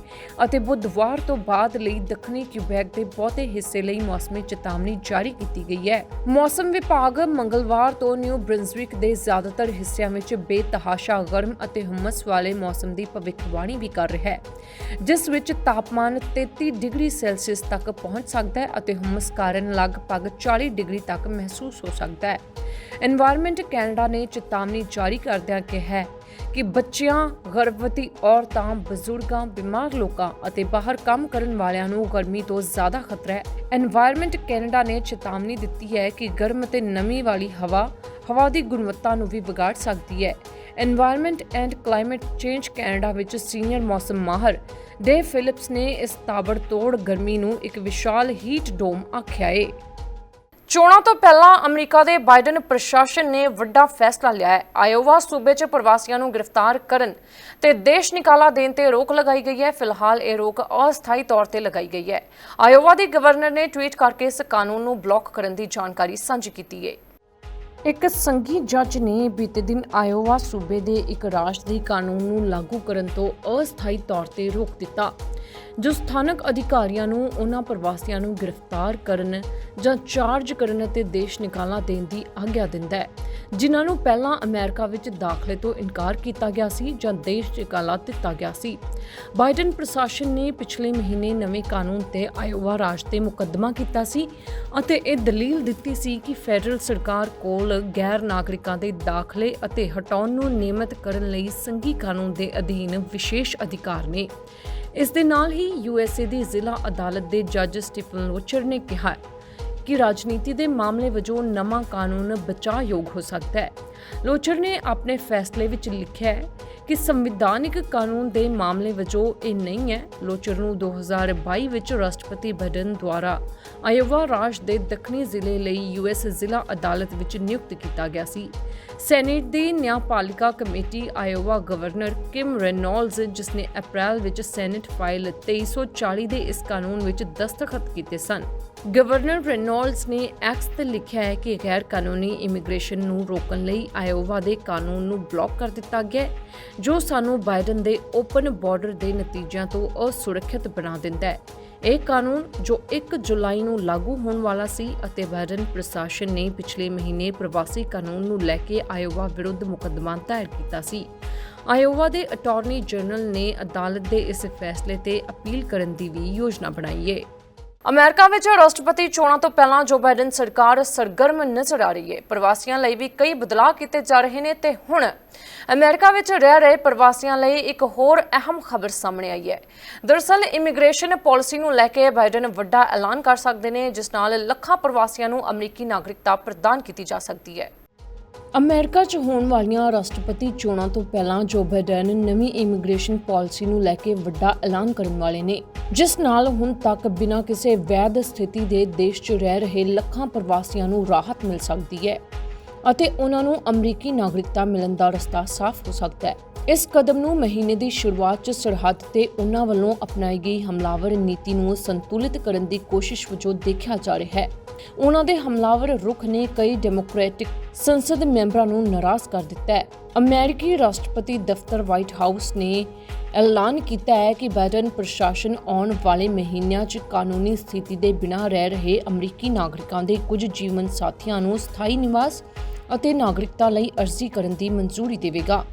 ਅਤੇ ਬੁੱਧਵਾਰ ਤੋਂ ਬਾਅਦ ਲਈ ਦੱਖਣੀ ਕਿਊਬੈਕ ਦੇ ਬਹੁਤੇ ਹਿੱਸੇ ਲਈ ਮੌਸਮੀ ਚੇਤਾਵਨੀ ਜਾਰੀ ਕੀਤੀ ਗਈ ਹੈ। ਮੌਸਮ ਵਿਭਾਗ ਮੰਗਲਵਾਰ ਤੋਂ ਨਿਊ ਬ੍ਰਿੰਸਵਿਕ ਦੇ ਜ਼ਿਆਦਾਤਰ ਹਿੱਸਿਆਂ ਵਿੱਚ ਬੇਤਹਾਸ਼ਾ ਗਰਮ ਅਤੇ ਹਮਸ ਵਾਲੇ ਮੌਸਮ ਦੀ ਭਵਿੱਖਬਾਣੀ ਵੀ ਕਰ ਰਿਹਾ ਹੈ, ਜਿਸ ਵਿੱਚ ਤਾਪਮਾਨ 33 ਡਿਗਰੀ ਸੈਲਸੀਅਸ ਤੱਕ ਪਹੁੰਚ ਸਕਦਾ ਹੈ ਅਤੇ ਹਮਸ ਕਾਰਨ ਲਗਭਗ 40 ਡਿਗਰੀ ਤੱਕ ਮਹਿਸੂਸ ਹੋ ਸਕਦਾ ਹੈ এনवायरमेंट ਕੈਨੇਡਾ ਨੇ ਚੇਤਾਵਨੀ ਜਾਰੀ ਕਰਦਿਆਂ ਕਿਹਾ ਹੈ ਕਿ ਬੱਚਿਆਂ, ਗਰਭਵਤੀ ਔਰਤਾਂ, ਬਜ਼ੁਰਗਾਂ, ਬਿਮਾਰ ਲੋਕਾਂ ਅਤੇ ਬਾਹਰ ਕੰਮ ਕਰਨ ਵਾਲਿਆਂ ਨੂੰ ਗਰਮੀ ਤੋਂ ਜ਼ਿਆਦਾ ਖਤਰਾ ਹੈ। এনवायरमेंट ਕੈਨੇਡਾ ਨੇ ਚੇਤਾਵਨੀ ਦਿੱਤੀ ਹੈ ਕਿ ਗਰਮ ਅਤੇ ਨਮੀ ਵਾਲੀ ਹਵਾ ਹਵਾ ਦੀ ਗੁਣਵੱਤਾ ਨੂੰ ਵੀ ਵਿਗਾੜ ਸਕਦੀ ਹੈ। Environment and climate change Canada ਵਿੱਚ ਸੀਨੀਅਰ ਮੌਸਮ ਮਾਹਰ ਡੇ ਫਿਲਿਪਸ ਨੇ ਇਸ ਤਾਬੜਤੋੜ ਗਰਮੀ ਨੂੰ ਇੱਕ ਵਿਸ਼ਾਲ ਹੀਟ ਡੋਮ ਆਖਿਆ ਏ। ਚੋਣਾਂ ਤੋਂ ਪਹਿਲਾਂ ਅਮਰੀਕਾ ਦੇ ਬਾਈਡਨ ਪ੍ਰਸ਼ਾਸਨ ਨੇ ਵੱਡਾ ਫੈਸਲਾ ਲਿਆ ਹੈ। ਆਇਓਵਾ ਸੂਬੇ 'ਚ ਪ੍ਰਵਾਸੀਆਂ ਨੂੰ ਗ੍ਰਿਫਤਾਰ ਕਰਨ ਤੇ ਦੇਸ਼ ਨਿਕਾਲਾ ਦੇਣ ਤੇ ਰੋਕ ਲਗਾਈ ਗਈ ਹੈ। ਫਿਲਹਾਲ ਇਹ ਰੋਕ ਅਸਥਾਈ ਤੌਰ ਤੇ ਲਗਾਈ ਗਈ ਹੈ। ਆਇਓਵਾ ਦੇ ਗਵਰਨਰ ਨੇ ਟਵੀਟ ਕਰਕੇ ਇਸ ਕਾਨੂੰਨ ਨੂੰ ਬਲੌਕ ਕਰਨ ਦੀ ਜਾਣਕਾਰੀ ਸਾਂਝੀ ਕੀਤੀ ਹੈ ਇੱਕ ਸੰਘੀ ਜੱਜ ਨੇ ਬੀਤੇ ਦਿਨ ਆਇਓਵਾ ਸੂਬੇ ਦੇ ਇੱਕ ਰਾਸ਼ਟਰੀ ਕਾਨੂੰਨ ਨੂੰ ਲਾਗੂ ਕਰਨ ਤੋਂ ਅਸਥਾਈ ਤੌਰ ਤੇ ਰੋਕ ਦਿੱਤਾ, ਜੋ ਸਥਾਨਕ ਅਧਿਕਾਰੀਆਂ ਨੂੰ ਉਹਨਾਂ ਪ੍ਰਵਾਸੀਆਂ ਨੂੰ ਗ੍ਰਿਫਤਾਰ ਕਰਨ ਜਾਂ ਚਾਰਜ ਕਰਨ ਅਤੇ ਦੇਸ਼ ਨਿਕਾਲਾ ਦੇਣ ਦੀ ਆਗਿਆ ਦਿੰਦਾ ਹੈ, ਜਿਨ੍ਹਾਂ ਨੂੰ ਪਹਿਲਾਂ ਅਮਰੀਕਾ ਵਿੱਚ ਦਾਖਲੇ ਤੋਂ ਇਨਕਾਰ ਕੀਤਾ ਗਿਆ ਸੀ ਜਾਂ ਦੇਸ਼ ਨਿਕਾਲਾ ਦਿੱਤਾ ਗਿਆ ਸੀ। ਬਾਈਡਨ ਪ੍ਰਸ਼ਾਸਨ ਨੇ ਪਿਛਲੇ ਮਹੀਨੇ ਨਵੇਂ ਕਾਨੂੰਨ ਤੇ ਆਇਓਵਾ ਰਾਜ ਤੇ ਮੁਕੱਦਮਾ ਕੀਤਾ ਸੀ ਅਤੇ ਇਹ ਦਲੀਲ ਦਿੱਤੀ ਸੀ ਕਿ ਫੈਡਰਲ ਸਰਕਾਰ ਕੋਲ ਗੈਰ ਨਾਗਰਿਕਾਂ ਦੇ ਦਾਖਲੇ ਅਤੇ ਹਟਾਉਣ ਨੂੰ ਨਿਯਮਤ ਕਰਨ ਲਈ ਸੰਘੀ ਕਾਨੂੰਨ ਦੇ ਅਧੀਨ ਵਿਸ਼ੇਸ਼ ਅਧਿਕਾਰ ਨੇ। ਇਸ ਦੇ ਨਾਲ ਹੀ ਯੂਐਸਏ ਦੀ ਜ਼ਿਲ੍ਹਾ ਅਦਾਲਤ ਦੇ ਜੱਜ ਸਟੀਫਨ ਲੋਚਰ ਨੇ ਕਿਹਾ ਕਿ ਰਾਜਨੀਤੀ ਦੇ ਮਾਮਲੇ ਵਜੋਂ ਨਵਾਂ ਕਾਨੂੰਨ ਬਚਾਅਯੋਗ ਹੋ ਸਕਦਾ ਹੈ। ਲੋਚਰ ਨੇ ਆਪਣੇ ਫੈਸਲੇ ਵਿੱਚ ਲਿਖਿਆ ਹੈ ਕਿ ਸੰਵਿਧਾਨਿਕ ਕਾਨੂੰਨ ਦੇ ਮਾਮਲੇ ਵਜੋਂ ਇਹ ਨਹੀਂ ਹੈ। ਲੋਚਰ ਨੂੰ 2022 ਵਿੱਚ ਰਾਸ਼ਟਰਪਤੀ ਬਾਈਡਨ ਦੁਆਰਾ ਆਇਓਵਾ ਰਾਜ ਦੇ ਦੱਖਣੀ ਜ਼ਿਲ੍ਹੇ ਲਈ ਯੂਐਸ ਜ਼ਿਲ੍ਹਾ ਅਦਾਲਤ ਵਿੱਚ ਨਿਯੁਕਤ ਕੀਤਾ ਗਿਆ ਸੀ। ਸੈਨੇਟ ਦੀ ਨਿਆਂਪਾਲਿਕਾ committee Iowa governor Kim Reynolds ਜਿਸ ਨੇ ਅਪ੍ਰੈਲ ਵਿੱਚ ਸੈਨੇਟ ਫਾਈਲ 2340 ਦੇ ਇਸ ਕਾਨੂੰਨ ਵਿੱਚ ਦਸਤਖਤ ਕੀਤੇ ਸਨ। ਗਵਰਨਰ ਰੈਨੋਲਡਸ ਨੇ ਐਕਸ ਤੇ ਲਿਖਿਆ ਹੈ ਕਿ ਗੈਰ ਕਾਨੂੰਨੀ ਇਮੀਗ੍ਰੇਸ਼ਨ ਨੂੰ ਰੋਕਣ ਲਈ ਆਇਓਵਾ ਦੇ ਕਾਨੂੰਨ ਨੂੰ ਬਲੌਕ ਕਰ ਦਿੱਤਾ ਗਿਆ ਜੋ ਸਾਨੂੰ ਬਾਈਡਨ ਦੇ ਓਪਨ ਬਾਰਡਰ ਦੇ ਨਤੀਜਿਆਂ ਤੋਂ ਅਸੁਰੱਖਿਅਤ ਬਣਾ ਦਿੰਦਾ ਹੈ। ਇਹ ਕਾਨੂੰਨ ਜੋ 1 ਜੁਲਾਈ ਨੂੰ ਲਾਗੂ ਹੋਣ ਵਾਲਾ ਸੀ ਅਤੇ ਬਾਈਡਨ ਪ੍ਰਸ਼ਾਸਨ ਨੇ ਪਿਛਲੇ ਮਹੀਨੇ ਪ੍ਰਵਾਸੀ ਕਾਨੂੰਨ ਨੂੰ ਲੈ ਕੇ ਆਇਓਵਾ ਵਿਰੁੱਧ ਮੁਕੱਦਮਾ ਦਾਇਰ ਕੀਤਾ ਸੀ। ਆਇਓਵਾ ਦੇ ਅਟਾਰਨੀ ਜਨਰਲ ਨੇ ਅਦਾਲਤ ਦੇ ਇਸ ਫੈਸਲੇ ਤੇ ਅਪੀਲ ਕਰਨ ਦੀ ਵੀ ਯੋਜਨਾ ਬਣਾਈ ਹੈ। ਅਮਰੀਕਾ ਵਿੱਚ ਰਾਸ਼ਟਰਪਤੀ ਚੋਣਾਂ ਤੋਂ ਪਹਿਲਾਂ ਜੋ ਬਾਈਡਨ ਸਰਕਾਰ ਸਰਗਰਮ ਨਜ਼ਰ ਆ ਰਹੀ ਹੈ। ਪ੍ਰਵਾਸੀਆਂ ਲਈ ਵੀ ਕਈ ਬਦਲਾਅ ਕੀਤੇ ਜਾ ਰਹੇ ਨੇ ਤੇ ਹੁਣ ਅਮਰੀਕਾ ਵਿੱਚ ਰਹਿ ਰਹੇ ਪ੍ਰਵਾਸੀਆਂ ਲਈ ਇੱਕ ਹੋਰ ਅਹਿਮ ਖਬਰ ਸਾਹਮਣੇ ਆਈ ਹੈ। ਦਰਅਸਲ ਇਮੀਗ੍ਰੇਸ਼ਨ ਪਾਲਿਸੀ ਨੂੰ ਲੈ ਕੇ ਬਾਈਡਨ ਵੱਡਾ ਐਲਾਨ ਕਰ ਸਕਦੇ ਨੇ, ਜਿਸ ਨਾਲ ਲੱਖਾਂ ਪ੍ਰਵਾਸੀਆਂ ਨੂੰ ਅਮਰੀਕੀ ਨਾਗਰਿਕਤਾ ਪ੍ਰਦਾਨ ਕੀਤੀ ਜਾ ਸਕਦੀ ਹੈ। ਅਮਰੀਕਾ 'ਚ ਹੋਣ ਵਾਲੀਆਂ ਰਾਸ਼ਟਰਪਤੀ ਚੋਣਾਂ ਤੋਂ ਪਹਿਲਾਂ ਜੋ ਬਾਈਡਨ ਨਵੀਂ ਇਮੀਗ੍ਰੇਸ਼ਨ ਪਾਲਿਸੀ ਨੂੰ ਲੈ ਕੇ ਵੱਡਾ ਐਲਾਨ ਕਰਨ ਵਾਲੇ ਨੇ, ਜਿਸ ਨਾਲ ਹੁਣ ਤੱਕ ਬਿਨਾਂ ਕਿਸੇ ਵੈਧ ਸਥਿਤੀ ਦੇ ਦੇਸ਼ 'ਚ ਰਹਿ ਰਹੇ ਲੱਖਾਂ ਪ੍ਰਵਾਸੀਆਂ ਨੂੰ ਰਾਹਤ ਮਿਲ ਸਕਦੀ ਹੈ ਅਤੇ ਉਹਨਾਂ ਨੂੰ ਅਮਰੀਕੀ ਨਾਗਰਿਕਤਾ ਮਿਲਣ ਦਾ ਰਸਤਾ ਸਾਫ਼ ਹੋ ਸਕਦਾ ਹੈ। ਇਸ ਕਦਮ ਨੂੰ ਮਹੀਨੇ ਦੀ ਸ਼ੁਰੂਆਤ 'ਚ ਸਰਹੱਦ ਤੇ ਉਹਨਾਂ ਵੱਲੋਂ ਅਪਣਾਈ ਗਈ ਹਮਲਾਵਰ ਨੀਤੀ ਨੂੰ ਸੰਤੁਲਿਤ ਕਰਨ ਦੀ ਕੋਸ਼ਿਸ਼ ਵਜੋਂ ਦੇਖਿਆ ਜਾ ਰਿਹਾ ਹੈ। ਉਹਨਾਂ ਦੇ ਹਮਲਾਵਰ ਰੁਖ ਨੇ ਕਈ ਡੈਮੋਕ੍ਰੈਟਿਕ ਸੰਸਦ ਮੈਂਬਰਾਂ ਨੂੰ ਨਾਰਾਜ਼ ਕਰ ਦਿੱਤਾ ਹੈ। ਅਮਰੀਕੀ ਰਾਸ਼ਟਰਪਤੀ ਦਫ਼ਤਰ ਵਾਈਟ ਹਾਊਸ ਨੇ ਐਲਾਨ ਕੀਤਾ ਹੈ ਕਿ ਬਾਈਡਨ ਪ੍ਰਸ਼ਾਸਨ ਆਉਣ ਵਾਲੇ ਮਹੀਨਿਆਂ 'ਚ ਕਾਨੂੰਨੀ ਸਥਿਤੀ ਦੇ ਬਿਨਾਂ ਰਹਿ ਰਹੇ ਅਮਰੀਕੀ ਨਾਗਰਿਕਾਂ ਦੇ ਕੁਝ ਜੀਵਨ ਸਾਥੀਆਂ ਨੂੰ ਸਥਾਈ ਨਿਵਾਸ ਅਤੇ ਨਾਗਰਿਕਤਾ ਲਈ ਅਰਜ਼ੀ ਕਰਨ ਦੀ ਮਨਜ਼ੂਰੀ ਦੇਵੇਗਾ।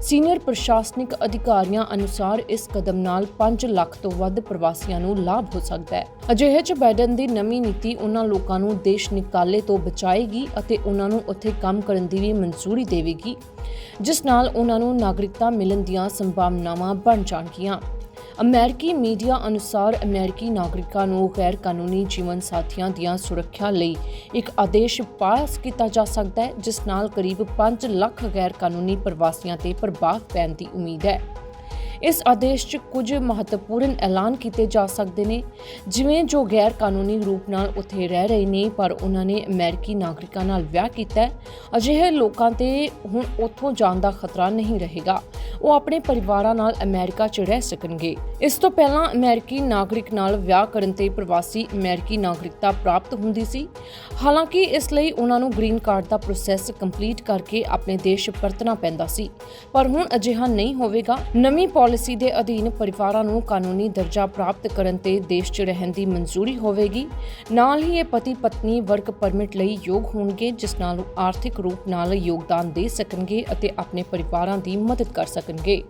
ਸੀਨੀਅਰ ਪ੍ਰਸ਼ਾਸਨਿਕ ਅਧਿਕਾਰੀਆਂ ਅਨੁਸਾਰ ਇਸ ਕਦਮ ਨਾਲ 5 ਲੱਖ ਤੋਂ ਵੱਧ ਪ੍ਰਵਾਸੀਆਂ ਨੂੰ ਲਾਭ ਹੋ ਸਕਦਾ ਹੈ। ਅਜਿਹੇ ਚ ਬਾਈਡਨ ਦੀ ਨਵੀਂ ਨੀਤੀ ਉਹਨਾਂ ਲੋਕਾਂ ਨੂੰ ਦੇਸ਼ ਨਿਕਾਲੇ ਤੋਂ ਬਚਾਏਗੀ ਅਤੇ ਉਹਨਾਂ ਨੂੰ ਉੱਥੇ ਕੰਮ ਕਰਨ ਦੀ ਵੀ ਮਨਜ਼ੂਰੀ ਦੇਵੇਗੀ, ਜਿਸ ਨਾਲ ਉਹਨਾਂ ਨੂੰ ਨਾਗਰਿਕਤਾ ਮਿਲਣ ਦੀਆਂ ਸੰਭਾਵਨਾਵਾਂ ਬਣ ਜਾਣਗੀਆਂ। ਅਮਰੀਕੀ ਮੀਡੀਆ ਅਨੁਸਾਰ ਅਮਰੀਕੀ ਨਾਗਰਿਕਾਂ ਨੂੰ ਗੈਰ ਕਾਨੂੰਨੀ ਜੀਵਨ ਸਾਥੀਆਂ ਦੀਆਂ ਸੁਰੱਖਿਆ ਲਈ ਇੱਕ ਆਦੇਸ਼ ਪਾਸ ਕੀਤਾ ਜਾ ਸਕਦਾ ਹੈ, ਜਿਸ ਨਾਲ ਕਰੀਬ 5 ਲੱਖ ਗੈਰ ਕਾਨੂੰਨੀ ਪ੍ਰਵਾਸੀਆਂ ਤੇ ਪ੍ਰਭਾਵ ਪੈਣ ਦੀ ਉਮੀਦ ਹੈ। ਇਸ ਆਦੇਸ਼ 'ਚ ਕੁਝ ਮਹੱਤਵਪੂਰਨ ਐਲਾਨ ਕੀਤੇ ਜਾ ਸਕਦੇ ਨੇ, ਜਿਵੇਂ ਜੋ ਗੈਰ ਕਾਨੂੰਨੀ ਰੂਪ ਨਾਲ ਉੱਥੇ ਰਹਿ ਰਹੇ ਨੇ, ਪਰ ਉਹਨਾਂ ਨੇ ਅਮਰੀਕੀ ਨਾਗਰਿਕਾਂ ਨਾਲ ਵਿਆਹ ਕੀਤਾ ਹੈ। ਅਜਿਹੇ ਲੋਕਾਂ ਤੇ ਹੁਣ ਉੱਥੋਂ ਜਾਣ ਦਾ ਖਤਰਾ ਨਹੀਂ ਰਹੇਗਾ। ਉਹ ਆਪਣੇ ਪਰਿਵਾਰਾਂ ਨਾਲ ਅਮਰੀਕਾ 'ਚ ਰਹਿ ਸਕਣਗੇ। ਇਸ ਤੋਂ ਪਹਿਲਾਂ ਅਮਰੀਕੀ ਨਾਗਰਿਕ ਨਾਲ ਵਿਆਹ ਕਰਨ ਤੇ ਪ੍ਰਵਾਸੀ ਅਮਰੀਕੀ ਨਾਗਰਿਕਤਾ ਪ੍ਰਾਪਤ ਹੁੰਦੀ ਸੀ। ਹਾਲਾਂਕਿ ਇਸ ਲਈ ਉਹਨਾਂ ਨੂੰ ਗ੍ਰੀਨ ਕਾਰਡ ਦਾ ਪ੍ਰੋਸੈਸ ਕੰਪਲੀਟ ਕਰਕੇ ਆਪਣੇ ਦੇਸ਼ ਪਰਤਣਾ ਪੈਂਦਾ ਸੀ। ਪਰ ਹੁਣ ਅਜਿਹਾ ਨਹੀਂ ਹੋਵੇਗਾ। ਨਵੀਂ ਪਾਲਿਸੀ ਦੇ ਅਧੀਨ ਪਰਿਵਾਰਾਂ ਨੂੰ ਕਾਨੂੰਨੀ ਦਰਜਾ ਪ੍ਰਾਪਤ ਕਰਨ ਤੇ ਦੇਸ਼ 'ਚ ਰਹਿਣ ਦੀ ਮਨਜ਼ੂਰੀ ਹੋਵੇਗੀ। ਨਾਲ ਹੀ ਇਹ ਪਤੀ ਪਤਨੀ ਵਰਕ ਪਰਮਿਟ ਲਈ ਯੋਗ ਹੋਣਗੇ, ਜਿਸ ਨਾਲ ਉਹ ਆਰਥਿਕ ਰੂਪ ਨਾਲ ਯੋਗਦਾਨ ਦੇ ਸਕਣਗੇ ਅਤੇ ਆਪਣੇ ਪਰਿਵਾਰਾਂ ਦੀ ਮਦਦ ਕਰ ਸਕਣਗੇ।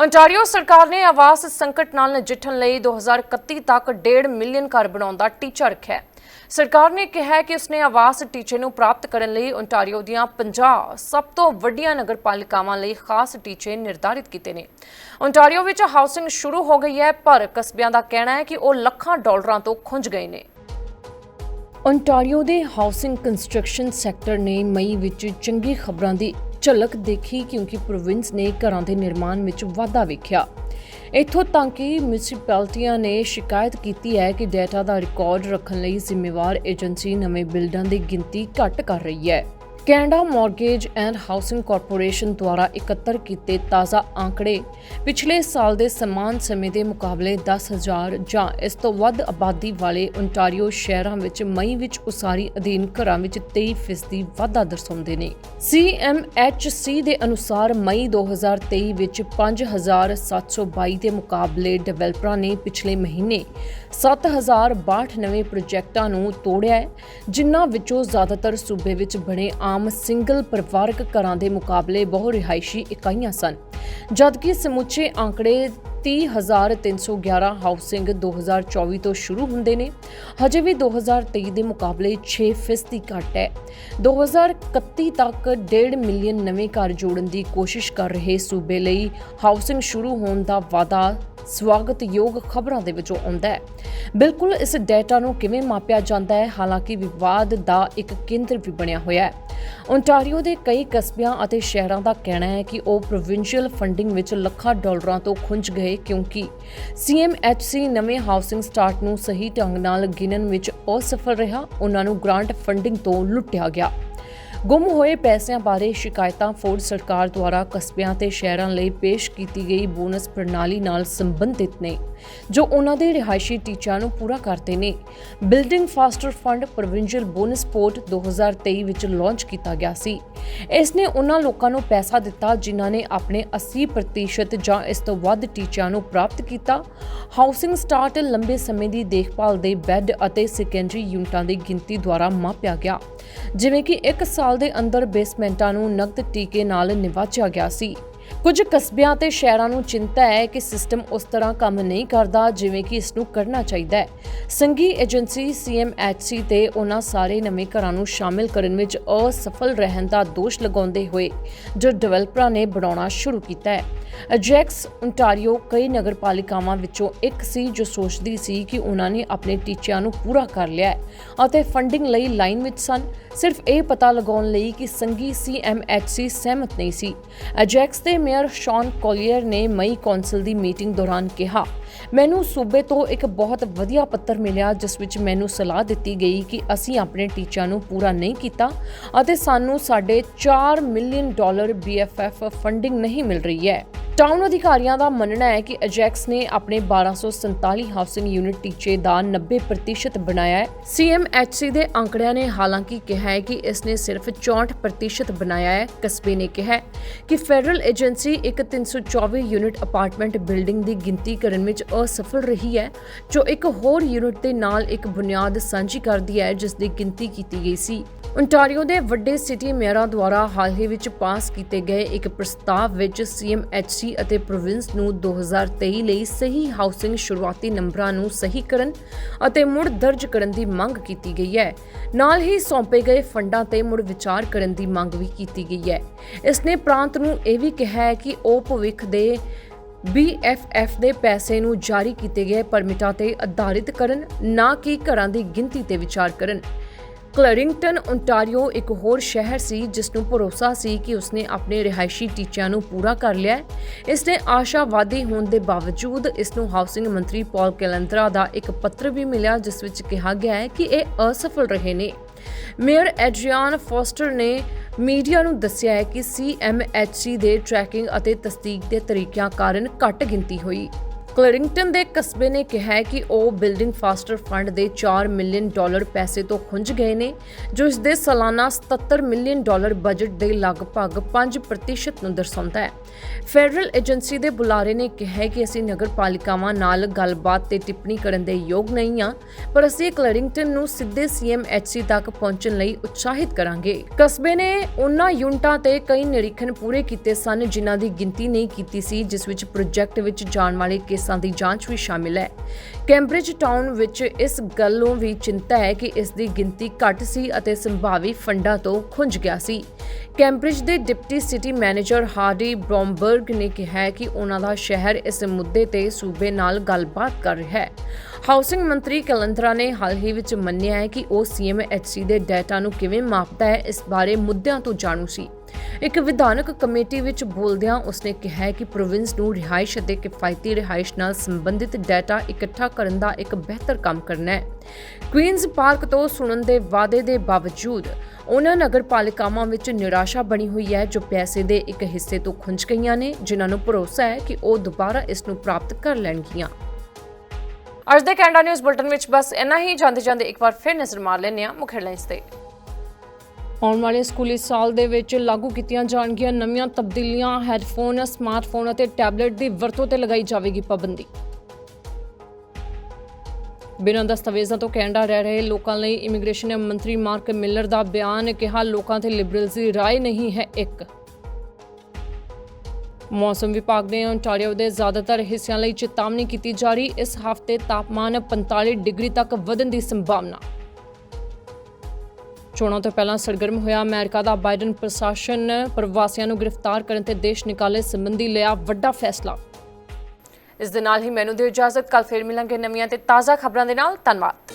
Ontario ਸਰਕਾਰ ਨੇ ਆਵਾਸ ਸੰਕਟ ਨਾਲ ਨਜਿੱਠਣ ਲਈ 2031 ਤੱਕ 1.5 ਮਿਲੀਅਨ ਘਰ ਬਣਾਉਣ ਦਾ ਟੀਚਾ ਰੱਖਿਆ ਹੈ। ਸਰਕਾਰ ਨੇ ਕਿਹਾ ਹੈ ਕਿ ਉਸਨੇ ਆਵਾਸ ਟੀਚੇ ਨੂੰ ਪ੍ਰਾਪਤ ਕਰਨ ਲਈ ਓਨਟਾਰੀਓ ਦੀਆਂ 50 ਸਭ ਤੋਂ ਵੱਡੀਆਂ ਨਗਰਪਾਲਿਕਾਵਾਂ ਲਈ ਖਾਸ ਟੀਚੇ ਨਿਰਧਾਰਿਤ ਕੀਤੇ ਨੇ। ਓਨਟਾਰੀਓ ਵਿੱਚ ਹਾਊਸਿੰਗ ਸ਼ੁਰੂ ਹੋ ਗਈ ਹੈ, ਪਰ ਕਸਬਿਆਂ ਦਾ ਕਹਿਣਾ ਹੈ ਕਿ ਉਹ ਲੱਖਾਂ ਡਾਲਰਾਂ ਤੋਂ ਖੁੰਝ ਗਏ ਨੇ। ਓਨਟਾਰੀਓ ਦੇ ਹਾਊਸਿੰਗ ਕੰਸਟਰਕਸ਼ਨ ਸੈਕਟਰ ਨੇ ਮਈ ਵਿੱਚ ਚੰਗੀ ਖਬਰਾਂ ਦੀ ਝਲਕ ਦੇਖੀ ਕਿਉਂਕਿ ਪ੍ਰੋਵਿੰਸ ਨੇ ਘਰਾਂ ਦੇ ਨਿਰਮਾਣ ਵਿੱਚ ਵਾਧਾ ਵੇਖਿਆ। ਇੱਥੋਂ ਤੱਕ ਕਿ ਮਿਊਨਿਸਪੈਲਿਟੀਆਂ ਨੇ ਸ਼ਿਕਾਇਤ ਕੀਤੀ ਹੈ ਕਿ ਡਾਟਾ ਦਾ ਰਿਕਾਰਡ ਰੱਖਣ ਲਈ ਜ਼ਿੰਮੇਵਾਰ ਏਜੰਸੀ ਨਵੇਂ ਬਿਲਡਾਂ ਦੀ ਗਿਣਤੀ ਘੱਟ ਕਰ ਰਹੀ ਹੈ। Canada mortgage and housing corporation ਦੁਆਰਾ ਇਕੱਤਰ ਕੀਤੇ ਤਾਜ਼ਾ ਆંકੜੇ ਪਿਛਲੇ ਸਾਲ ਦੇ ਸਮਾਨ ਸਮੇਂ ਦੇ ਮੁਕਾਬਲੇ 10000 ਜਾਂ ਇਸ ਤੋਂ ਵੱਧ ਆਬਾਦੀ ਵਾਲੇ ਓਨਟਾਰੀਓ ਸ਼ਹਿਰਾਂ ਵਿੱਚ ਮਈ ਵਿੱਚ ਉਸਾਰੀ ਅਧੀਨ ਘਰਾਂ ਵਿੱਚ 23% ਵਾਧਾ ਦਰਸਾਉਂਦੇ ਨੇ। CMHC ਦੇ ਅਨੁਸਾਰ ਮਈ 2023 ਵਿੱਚ 5722 ਦੇ ਮੁਕਾਬਲੇ ਡਿਵੈਲਪਰਾਂ ਨੇ ਪਿਛਲੇ ਮਹੀਨੇ 7062 ਨਵੇਂ ਪ੍ਰੋਜੈਕਟਾਂ ਨੂੰ ਤੋੜਿਆ ਹੈ, ਜਿਨ੍ਹਾਂ ਵਿੱਚੋਂ ਜ਼ਿਆਦਾਤਰ ਸੂਬੇ ਵਿੱਚ ਬਣੇ ਆਮ ਸਿੰਗਲ ਪਰਿਵਾਰਕ ਘਰਾਂ ਦੇ ਮੁਕਾਬਲੇ ਬਹੁ ਰਿਹਾਇਸ਼ੀ ਇਕਾਈਆਂ ਸਨ। ਜਦਕਿ ਸਮੁੱਚੇ ਆંકੜੇ 30311 ਹਾਊਸਿੰਗ 2024 ਤੋਂ ਸ਼ੁਰੂ ਹੁੰਦੇ ਨੇ, ਹਜੇ ਵੀ 2023 ਦੇ ਮੁਕਾਬਲੇ 6% ਘੱਟ ਹੈ। 2031 ਤੱਕ 1.5 ਮਿਲੀਅਨ ਨਵੇਂ ਘਰ ਜੋੜਨ ਦੀ ਕੋਸ਼ਿਸ਼ ਕਰ ਰਹੇ ਸੂਬੇ ਲਈ ਹਾਊਸਿੰਗ ਸ਼ੁਰੂ ਹੋਣ ਦਾ ਵਾਅਦਾ ਸਵਾਗਤਯੋਗ ਖਬਰਾਂ ਦੇ ਵਿੱਚੋਂ ਆਉਂਦਾ ਹੈ। ਬਿਲਕੁਲ ਇਸ ਡਾਟਾ ਨੂੰ ਕਿਵੇਂ ਮਾਪਿਆ ਜਾਂਦਾ ਹੈ, ਹਾਲਾਂਕਿ ਵਿਵਾਦ ਦਾ ਇੱਕ ਕੇਂਦਰ ਵੀ ਬਣਿਆ ਹੋਇਆ ਹੈ। ਓਨਟਾਰੀਓ ਦੇ ਕਈ ਕਸਬਿਆਂ ਅਤੇ ਸ਼ਹਿਰਾਂ ਦਾ ਕਹਿਣਾ ਹੈ ਕਿ ਉਹ ਪ੍ਰੋਵਿੰਸ਼ੀਅਲ ਫੰਡਿੰਗ ਵਿੱਚ ਲੱਖਾਂ ਡਾਲਰਾਂ ਤੋਂ ਖੁੰਝ ਗਏ ਕਿਉਂਕਿ CMHC ਨਵੇਂ ਹਾਊਸਿੰਗ ਸਟਾਰਟ ਨੂੰ ਸਹੀ ਢੰਗ ਨਾਲ ਗਿਣਨ ਵਿੱਚ ਅਸਫਲ ਰਿਹਾ, ਉਹਨਾਂ ਨੂੰ ਗ੍ਰਾਂਟ ਫੰਡਿੰਗ ਤੋਂ ਲੁੱਟਿਆ ਗਿਆ। ਗੁੰਮ ਹੋਏ ਪੈਸਿਆਂ ਬਾਰੇ ਸ਼ਿਕਾਇਤਾਂ ਫੋਰਡ ਸਰਕਾਰ ਦੁਆਰਾ ਕਸਬਿਆਂ ਤੇ ਸ਼ਹਿਰਾਂ ਲਈ ਪੇਸ਼ ਕੀਤੀ ਗਈ ਬੋਨਸ ਪ੍ਰਣਾਲੀ ਨਾਲ ਸੰਬੰਧਿਤ ਨੇ, ਜੋ ਉਹਨਾਂ ਦੇ ਰਿਹਾਇਸ਼ੀ ਟੀਚਿਆਂ ਨੂੰ ਪੂਰਾ ਕਰਦੇ ਨੇ। Building faster fund provincial bonus port 2023 ਵਿੱਚ ਲਾਂਚ ਕੀਤਾ ਗਿਆ ਸੀ। ਇਸ ਨੇ ਉਹਨਾਂ ਲੋਕਾਂ ਨੂੰ ਪੈਸਾ ਦਿੱਤਾ ਜਿਨ੍ਹਾਂ ਨੇ ਆਪਣੇ 80% ਜਾਂ ਇਸ ਤੋਂ ਵੱਧ ਟੀਚਿਆਂ ਨੂੰ ਪ੍ਰਾਪਤ ਕੀਤਾ। ਹਾਊਸਿੰਗ ਸਟਾਰਟ ਲੰਬੇ ਸਮੇਂ ਦੀ ਦੇਖਭਾਲ ਦੇ ਬੈੱਡ ਅਤੇ ਸੈਕੰਡਰੀ ਯੂਨਿਟਾਂ ਦੀ ਗਿਣਤੀ ਦੁਆਰਾ ਮਾਪਿਆ ਗਿਆ। ਜਿਵੇਂ ਕਿ ਇੱਕ ਸਾਲ ਦੇ ਅੰਦਰ ਬੇਸਮੈਂਟਾਂ ਨੂੰ ਨਕਦ ਟੀਕੇ ਨਾਲ ਨਿਵਾਚਿਆ ਗਿਆ ਸੀ। ਕੁਝ ਕਸਬਿਆਂ ਤੇ ਸ਼ਹਿਰਾਂ ਨੂੰ ਚਿੰਤਾ ਹੈ ਕਿ ਸਿਸਟਮ ਉਸ ਤਰ੍ਹਾਂ ਕੰਮ ਨਹੀਂ ਕਰਦਾ ਜਿਵੇਂ ਕਿ ਇਸ ਨੂੰ ਕਰਨਾ ਚਾਹੀਦਾ ਹੈ। ਸੰਘੀ ਏਜੰਸੀ CMHC ਤੇ ਉਹਨਾਂ ਸਾਰੇ ਨਵੇਂ ਘਰਾਂ ਨੂੰ ਸ਼ਾਮਿਲ ਕਰਨ ਵਿੱਚ ਅਸਫਲ ਰਹਿਣ ਦਾ ਦੋਸ਼ ਲਗਾਉਂਦੇ ਹੋਏ ਜੋ ਡਿਵੈਲਪਰਾਂ ਨੇ ਬਣਾਉਣਾ ਸ਼ੁਰੂ ਕੀਤਾ ਹੈ। ਅਜੈਕਸ ਓਨਟਾਰੀਓ ਕਈ ਨਗਰਪਾਲਿਕਾਵਾਂ ਵਿੱਚੋਂ ਇੱਕ ਸੀ ਜੋ ਸੋਚਦੀ ਸੀ ਕਿ ਉਹਨਾਂ ਨੇ ਆਪਣੇ ਟੀਚਿਆਂ ਨੂੰ ਪੂਰਾ ਕਰ ਲਿਆ ਹੈ ਅਤੇ ਫੰਡਿੰਗ ਲਈ ਲਾਈਨ ਵਿੱਚ ਸਨ। ਸਿਰਫ ਇਹ ਪਤਾ ਲਗਾਉਣ ਲਈ ਕਿ ਸੰਘੀ CMHC ਸਹਿਮਤ ਨਹੀਂ ਸੀ। ਅਜੈਕਸ ਦੇ ਮੇਅਰ ਸ਼ੌਨ ਕੋਲੀਅਰ ਨੇ ਮਈ ਕੌਂਸਲ ਦੀ ਮੀਟਿੰਗ ਦੌਰਾਨ ਕਿਹਾ, ਮੈਨੂੰ ਸੂਬੇ ਤੋਂ ਇੱਕ ਬਹੁਤ ਵਧੀਆ ਪੱਤਰ ਮਿਲਿਆ, ਜਿਸ ਵਿੱਚ ਮੈਨੂੰ ਸਲਾਹ ਦਿੱਤੀ ਗਈ ਕਿ ਅਸੀਂ ਆਪਣੇ ਟੀਚਿਆਂ ਨੂੰ ਪੂਰਾ ਨਹੀਂ ਕੀਤਾ ਅਤੇ ਸਾਨੂੰ ਸਾਡੇ 4 ਮਿਲੀਅਨ ਡਾਲਰ BFF ਫੰਡਿੰਗ ਨਹੀਂ ਮਿਲ ਰਹੀ ਹੈ। ਟਾਊਨ ਅਧਿਕਾਰੀਆਂ ਦਾ ਮੰਨਣਾ ਹੈ ਕਿ ਅਜੈਕਸ ਨੇ ਆਪਣੇ 1247 ਹਾਊਸਿੰਗ ਯੂਨਿਟ ਟੀਚੇ ਦਾ 90% ਬਣਾਇਆ ਹੈ। CMHC ਦੇ ਅੰਕੜਿਆਂ ਨੇ ਹਾਲਾਂਕਿ ਕਿਹਾ ਹੈ ਕਿ ਇਸ ਨੇ ਸਿਰਫ 64% ਬਣਾਇਆ ਹੈ। ਕਸਬੇ ਨੇ ਕਿਹਾ ਕਿ ਫੈਡਰਲ ਏਜੰਸੀ ਇੱਕ 324 ਯੂਨਿਟ ਅਪਾਰਟਮੈਂਟ ਬਿਲਡਿੰਗ ਦੀ ਗਿਣਤੀ ਕਰਨ ਵਿੱਚ ਅਸਫਲ ਰਹੀ ਹੈ, ਜੋ ਇੱਕ ਹੋਰ ਯੂਨਿਟ ਦੇ ਨਾਲ ਇੱਕ ਬੁਨਿਆਦ ਸਾਂਝੀ ਕਰਦੀ ਹੈ, ਜਿਸ ਦੀ ਗਿਣਤੀ ਕੀਤੀ ਗਈ ਸੀ। ਓਨਟਾਰੀਓ ਦੇ ਵੱਡੇ ਸਿਟੀ ਮੇਅਰਾਂ ਦੁਆਰਾ ਹਾਲ ਹੀ ਵਿੱਚ ਪਾਸ ਕੀਤੇ ਗਏ ਇੱਕ ਪ੍ਰਸਤਾਵ ਵਿੱਚ ਸੀਐਮਐਚਸੀ ਅਤੇ ਪ੍ਰੋਵਿੰਸ ਨੂੰ 2023 ਲਈ ਸਹੀ ਹਾਊਸਿੰਗ ਸ਼ੁਰੂਆਤੀ ਨੰਬਰਾਂ ਨੂੰ ਸਹੀ ਕਰਨ ਅਤੇ ਮੁੜ ਦਰਜ ਕਰਨ ਦੀ ਮੰਗ ਕੀਤੀ ਗਈ ਹੈ। ਨਾਲ ਹੀ ਸੌਂਪੇ ਗਏ ਫੰਡਾਂ ਤੇ ਮੁੜ ਵਿਚਾਰ ਕਰਨ ਦੀ ਮੰਗ ਵੀ ਕੀਤੀ ਗਈ ਹੈ। ਇਸ ਨੇ ਪ੍ਰਾਂਤ ਨੂੰ ਇਹ ਵੀ ਕਿਹਾ ਹੈ ਕਿ ਉਹ ਭਵਿੱਖ ਦੇ BFF ਦੇ ਪੈਸੇ ਨੂੰ ਜਾਰੀ ਕੀਤੇ ਗਏ ਪਰਮਿਟਾਂ ਤੇ ਆਧਾਰਿਤ ਕਰਨ, ਨਾ ਕਿ ਘਰਾਂ ਦੀ ਗਿਣਤੀ ਤੇ ਵਿਚਾਰ ਕਰਨ। ਕਲਰਿੰਗਟਨ ਓਨਟਾਰੀਓ ਇੱਕ ਹੋਰ ਸ਼ਹਿਰ ਸੀ ਜਿਸ ਨੂੰ ਭਰੋਸਾ ਸੀ ਕਿ ਉਸਨੇ ਆਪਣੇ ਰਿਹਾਇਸ਼ੀ ਟੀਚਿਆਂ ਨੂੰ ਪੂਰਾ ਕਰ ਲਿਆ ਹੈ। ਇਸ ਨੇ ਆਸ਼ਾਵਾਦੀ ਹੋਣ ਦੇ ਬਾਵਜੂਦ ਇਸ ਨੂੰ ਹਾਊਸਿੰਗ ਮੰਤਰੀ ਪੌਲ ਕੈਲੰਤਰਾ ਦਾ ਇੱਕ ਪੱਤਰ ਵੀ ਮਿਲਿਆ, ਜਿਸ ਵਿੱਚ ਕਿਹਾ ਗਿਆ ਹੈ ਕਿ ਇਹ ਅਸਫਲ ਰਹੇ ਨੇ। ਮੇਅਰ ਐਡਰੀਆਨ ਫੋਸਟਰ ਨੇ ਮੀਡੀਆ ਨੂੰ ਦੱਸਿਆ ਹੈ ਕਿ ਸੀਐਮਐਚਸੀ ਦੇ ਟਰੈਕਿੰਗ ਅਤੇ ਤਸਦੀਕ ਦੇ ਤਰੀਕਿਆਂ ਕਾਰਨ ਘੱਟ ਗਿਣਤੀ ਹੋਈ। ਕਲਰਿੰਗਟਨ ਦੇ ਕਸਬੇ ਨੇ ਕਿਹਾ ਹੈ ਕਿ ਉਹ ਬਿਲਡਿੰਗ ਫਾਸਟਰ ਫੰਡ ਦੇ 4 ਮਿਲੀਅਨ ਡਾਲਰ ਪੈਸੇ ਤੋਂ ਖੁੰਝ ਗਏ ਨੇ, ਜੋ ਇਸ ਦੇ ਸਾਲਾਨਾ 77 ਮਿਲੀਅਨ ਡਾਲਰ ਬਜਟ ਦੇ ਲਗਭਗ 5% ਨੂੰ ਦਰਸਾਉਂਦਾ ਹੈ। ਫੈਡਰਲ ਏਜੰਸੀ ਦੇ ਬੁਲਾਰੇ ਨੇ ਕਿਹਾ ਕਿ ਅਸੀਂ ਨਗਰਪਾਲਿਕਾਵਾਂ ਨਾਲ ਗੱਲਬਾਤ ਤੇ ਟਿੱਪਣੀ ਕਰਨ ਦੇ ਯੋਗ ਨਹੀਂ ਆ ਪਰ ਅਸੀਂ ਕਲਰਿੰਗਟਨ ਨੂੰ ਸਿੱਧੇ ਸੀਐਮਐਚਸੀ ਤੱਕ ਪਹੁੰਚਣ ਲਈ ਉਤਸ਼ਾਹਿਤ ਕਰਾਂਗੇ। ਕਸਬੇ ਨੇ ਉਹਨਾਂ ਯੂਨਿਟਾਂ ਤੇ ਕਈ ਨਿਰੀਖਣ ਪੂਰੇ ਕੀਤੇ ਸਨ, ਜਿਨ੍ਹਾਂ ਦੀ ਗਿਣਤੀ ਨਹੀਂ ਕੀਤੀ ਸੀ, ਜਿਸ ਵਿੱਚ ਪ੍ਰੋਜੈਕਟ ਵਿੱਚ ਜਾਣ ਵਾਲੇ ਕੇਸਾਂ ਦੀ ਜਾਂਚ ਵੀ ਸ਼ਾਮਿਲ ਹੈ। ਕੈਂਬਰਿਜ ਟਾਊਨ ਵਿੱਚ ਇਸ ਗੱਲੋਂ ਵੀ ਚਿੰਤਾ ਹੈ ਕਿ ਇਸ ਦੀ ਗਿਣਤੀ ਘੱਟ ਸੀ ਅਤੇ ਸੰਭਾਵੀ ਫੰਡਾਂ ਤੋਂ ਖੁੰਝ ਗਿਆ ਸੀ। ਕੈਂਬਰਿਜ ਦੇ deputy city manager Hardy Bromberg ਨੇ ਕਿਹਾ ਕਿ ਉਹਨਾਂ ਦਾ ਸ਼ਹਿਰ ਇਸ ਮੁੱਦੇ ਤੇ ਸੂਬੇ ਨਾਲ ਗੱਲਬਾਤ ਕਰ ਰਿਹਾ ਹੈ। ਹਾਊਸਿੰਗ ਮੰਤਰੀ ਕਲੰਤਰਾ ਨੇ ਹਾਲ ਹੀ ਵਿੱਚ ਮੰਨਿਆ ਹੈ ਕਿ ਉਹ ਸੀਐਮਐਚਸੀ ਦੇ ਡਾਟਾ ਨੂੰ ਕਿਵੇਂ ਮਾਪਦਾ ਹੈ, ਇਸ ਬਾਰੇ ਮੁੱਦਿਆਂ ਤੋਂ ਜਾਣੂ ਸੀ। ਇੱਕ ਵਿਧਾਨਕ ਕਮੇਟੀ ਵਿੱਚ ਬੋਲਦਿਆਂ ਉਸਨੇ ਕਿਹਾ ਕਿ ਪ੍ਰੋਵਿੰਸ ਨੂੰ ਰਿਹਾਇਸ਼ ਅਤੇ ਕਿਫਾਇਤੀ ਰਿਹਾਇਸ਼ ਨਾਲ ਸੰਬੰਧਿਤ ਡਾਟਾ ਇਕੱਠਾ ਕਰਨ ਦਾ ਇੱਕ ਬਿਹਤਰ ਕੰਮ ਕਰਨਾ ਹੈ। ਕੁਈਨਜ਼ ਪਾਰਕ ਤੋਂ ਸੁਣਨ ਦੇ ਵਾਅਦੇ ਦੇ ਬਾਵਜੂਦ, ਉਹਨਾਂ ਨਗਰਪਾਲਿਕਾਵਾਂ ਵਿੱਚ ਨਿਰਾਸ਼ਾ ਬਣੀ ਹੋਈ ਹੈ ਜੋ ਪੈਸੇ ਦੇ ਇੱਕ ਹਿੱਸੇ ਤੋਂ ਖੁੰਝ ਗਈਆਂ ਨੇ, ਜਿਨ੍ਹਾਂ ਨੂੰ ਭਰੋਸਾ ਹੈ ਕਿ ਉਹ ਦੁਬਾਰਾ ਇਸ ਨੂੰ ਪ੍ਰਾਪਤ ਕਰ ਲੈਣਗੀਆਂ। ਅੱਜ ਦੇ ਕੈਨੇਡਾ ਨਿਊਜ਼ ਬੁਲਟਨ ਵਿੱਚ ਬਸ ਇੰਨਾ ਹੀ। ਜਾਂਦੇ ਜਾਂਦੇ ਇੱਕ ਵਾਰ ਫਿਰ ਨਜ਼ਰ ਮਾਰ ਲੈਂਦੇ ਹਾਂ ਮੁੱਖ ਹੈਡਲਾਈਨਸ ਤੇ। ਆਉਣ ਵਾਲੇ ਸਕੂਲੀ ਸਾਲ ਦੇ ਵਿੱਚ ਲਾਗੂ ਕੀਤੀਆਂ ਜਾਣਗੀਆਂ ਨਵੀਆਂ ਤਬਦੀਲੀਆਂ ਹੈੱਡਫੋਨ ਸਮਾਰਟਫੋਨ ਅਤੇ ਟੈਬਲੇਟ ਦੀ ਵਰਤੋਂ ਤੇ ਲਗਾਈ ਜਾਵੇਗੀ ਪਾਬੰਦੀ ਬਿਨਾਂ ਦਸਤਾਵੇਜ਼ਾਂ ਤੋਂ ਕੈਨੇਡਾ ਰਹਿ ਰਹੇ ਲੋਕਾਂ ਲਈ ਇਮੀਗ੍ਰੇਸ਼ਨ ਮੰਤਰੀ ਮਾਰਕ ਮਿਲਰ ਦਾ ਬਿਆਨ ਕਿਹਾ ਲੋਕਾਂ ਤੇ ਲਿਬਰਲਸ ਦੀ رائے ਨਹੀਂ ਹੈ ਇੱਕ ਮੌਸਮ ਵਿਭਾਗ ਨੇ ontario ਦੇ ਜ਼ਿਆਦਾਤਰ ਹਿੱਸਿਆਂ ਲਈ ਚੇਤਾਵਨੀ ਕੀਤੀ ਜਾਰੀ ਇਸ ਹਫ਼ਤੇ ਤਾਪਮਾਨ 45 ਡਿਗਰੀ ਤੱਕ ਵਧਣ ਦੀ ਸੰਭਾਵਨਾ ਚੋਣਾਂ ਤੋਂ ਪਹਿਲਾਂ ਸਰਗਰਮ ਹੋਇਆ ਅਮਰੀਕਾ ਦਾ ਬਾਈਡਨ ਪ੍ਰਸ਼ਾਸਨ। ਪ੍ਰਵਾਸੀਆਂ ਨੂੰ ਗ੍ਰਿਫਤਾਰ ਕਰਨ ਤੇ ਦੇਸ਼ ਨਿਕਾਲੇ ਸੰਬੰਧੀ ਲਿਆ ਵੱਡਾ ਫੈਸਲਾ। ਇਸ ਦੇ ਨਾਲ ਹੀ ਮੈਨੂੰ ਦਿਓ ਇਜਾਜ਼ਤ। ਕੱਲ ਫੇਰ ਮਿਲਾਂਗੇ ਨਵੀਆਂ ਤੇ ਤਾਜ਼ਾ ਖਬਰਾਂ ਦੇ ਨਾਲ। ਧੰਨਵਾਦ।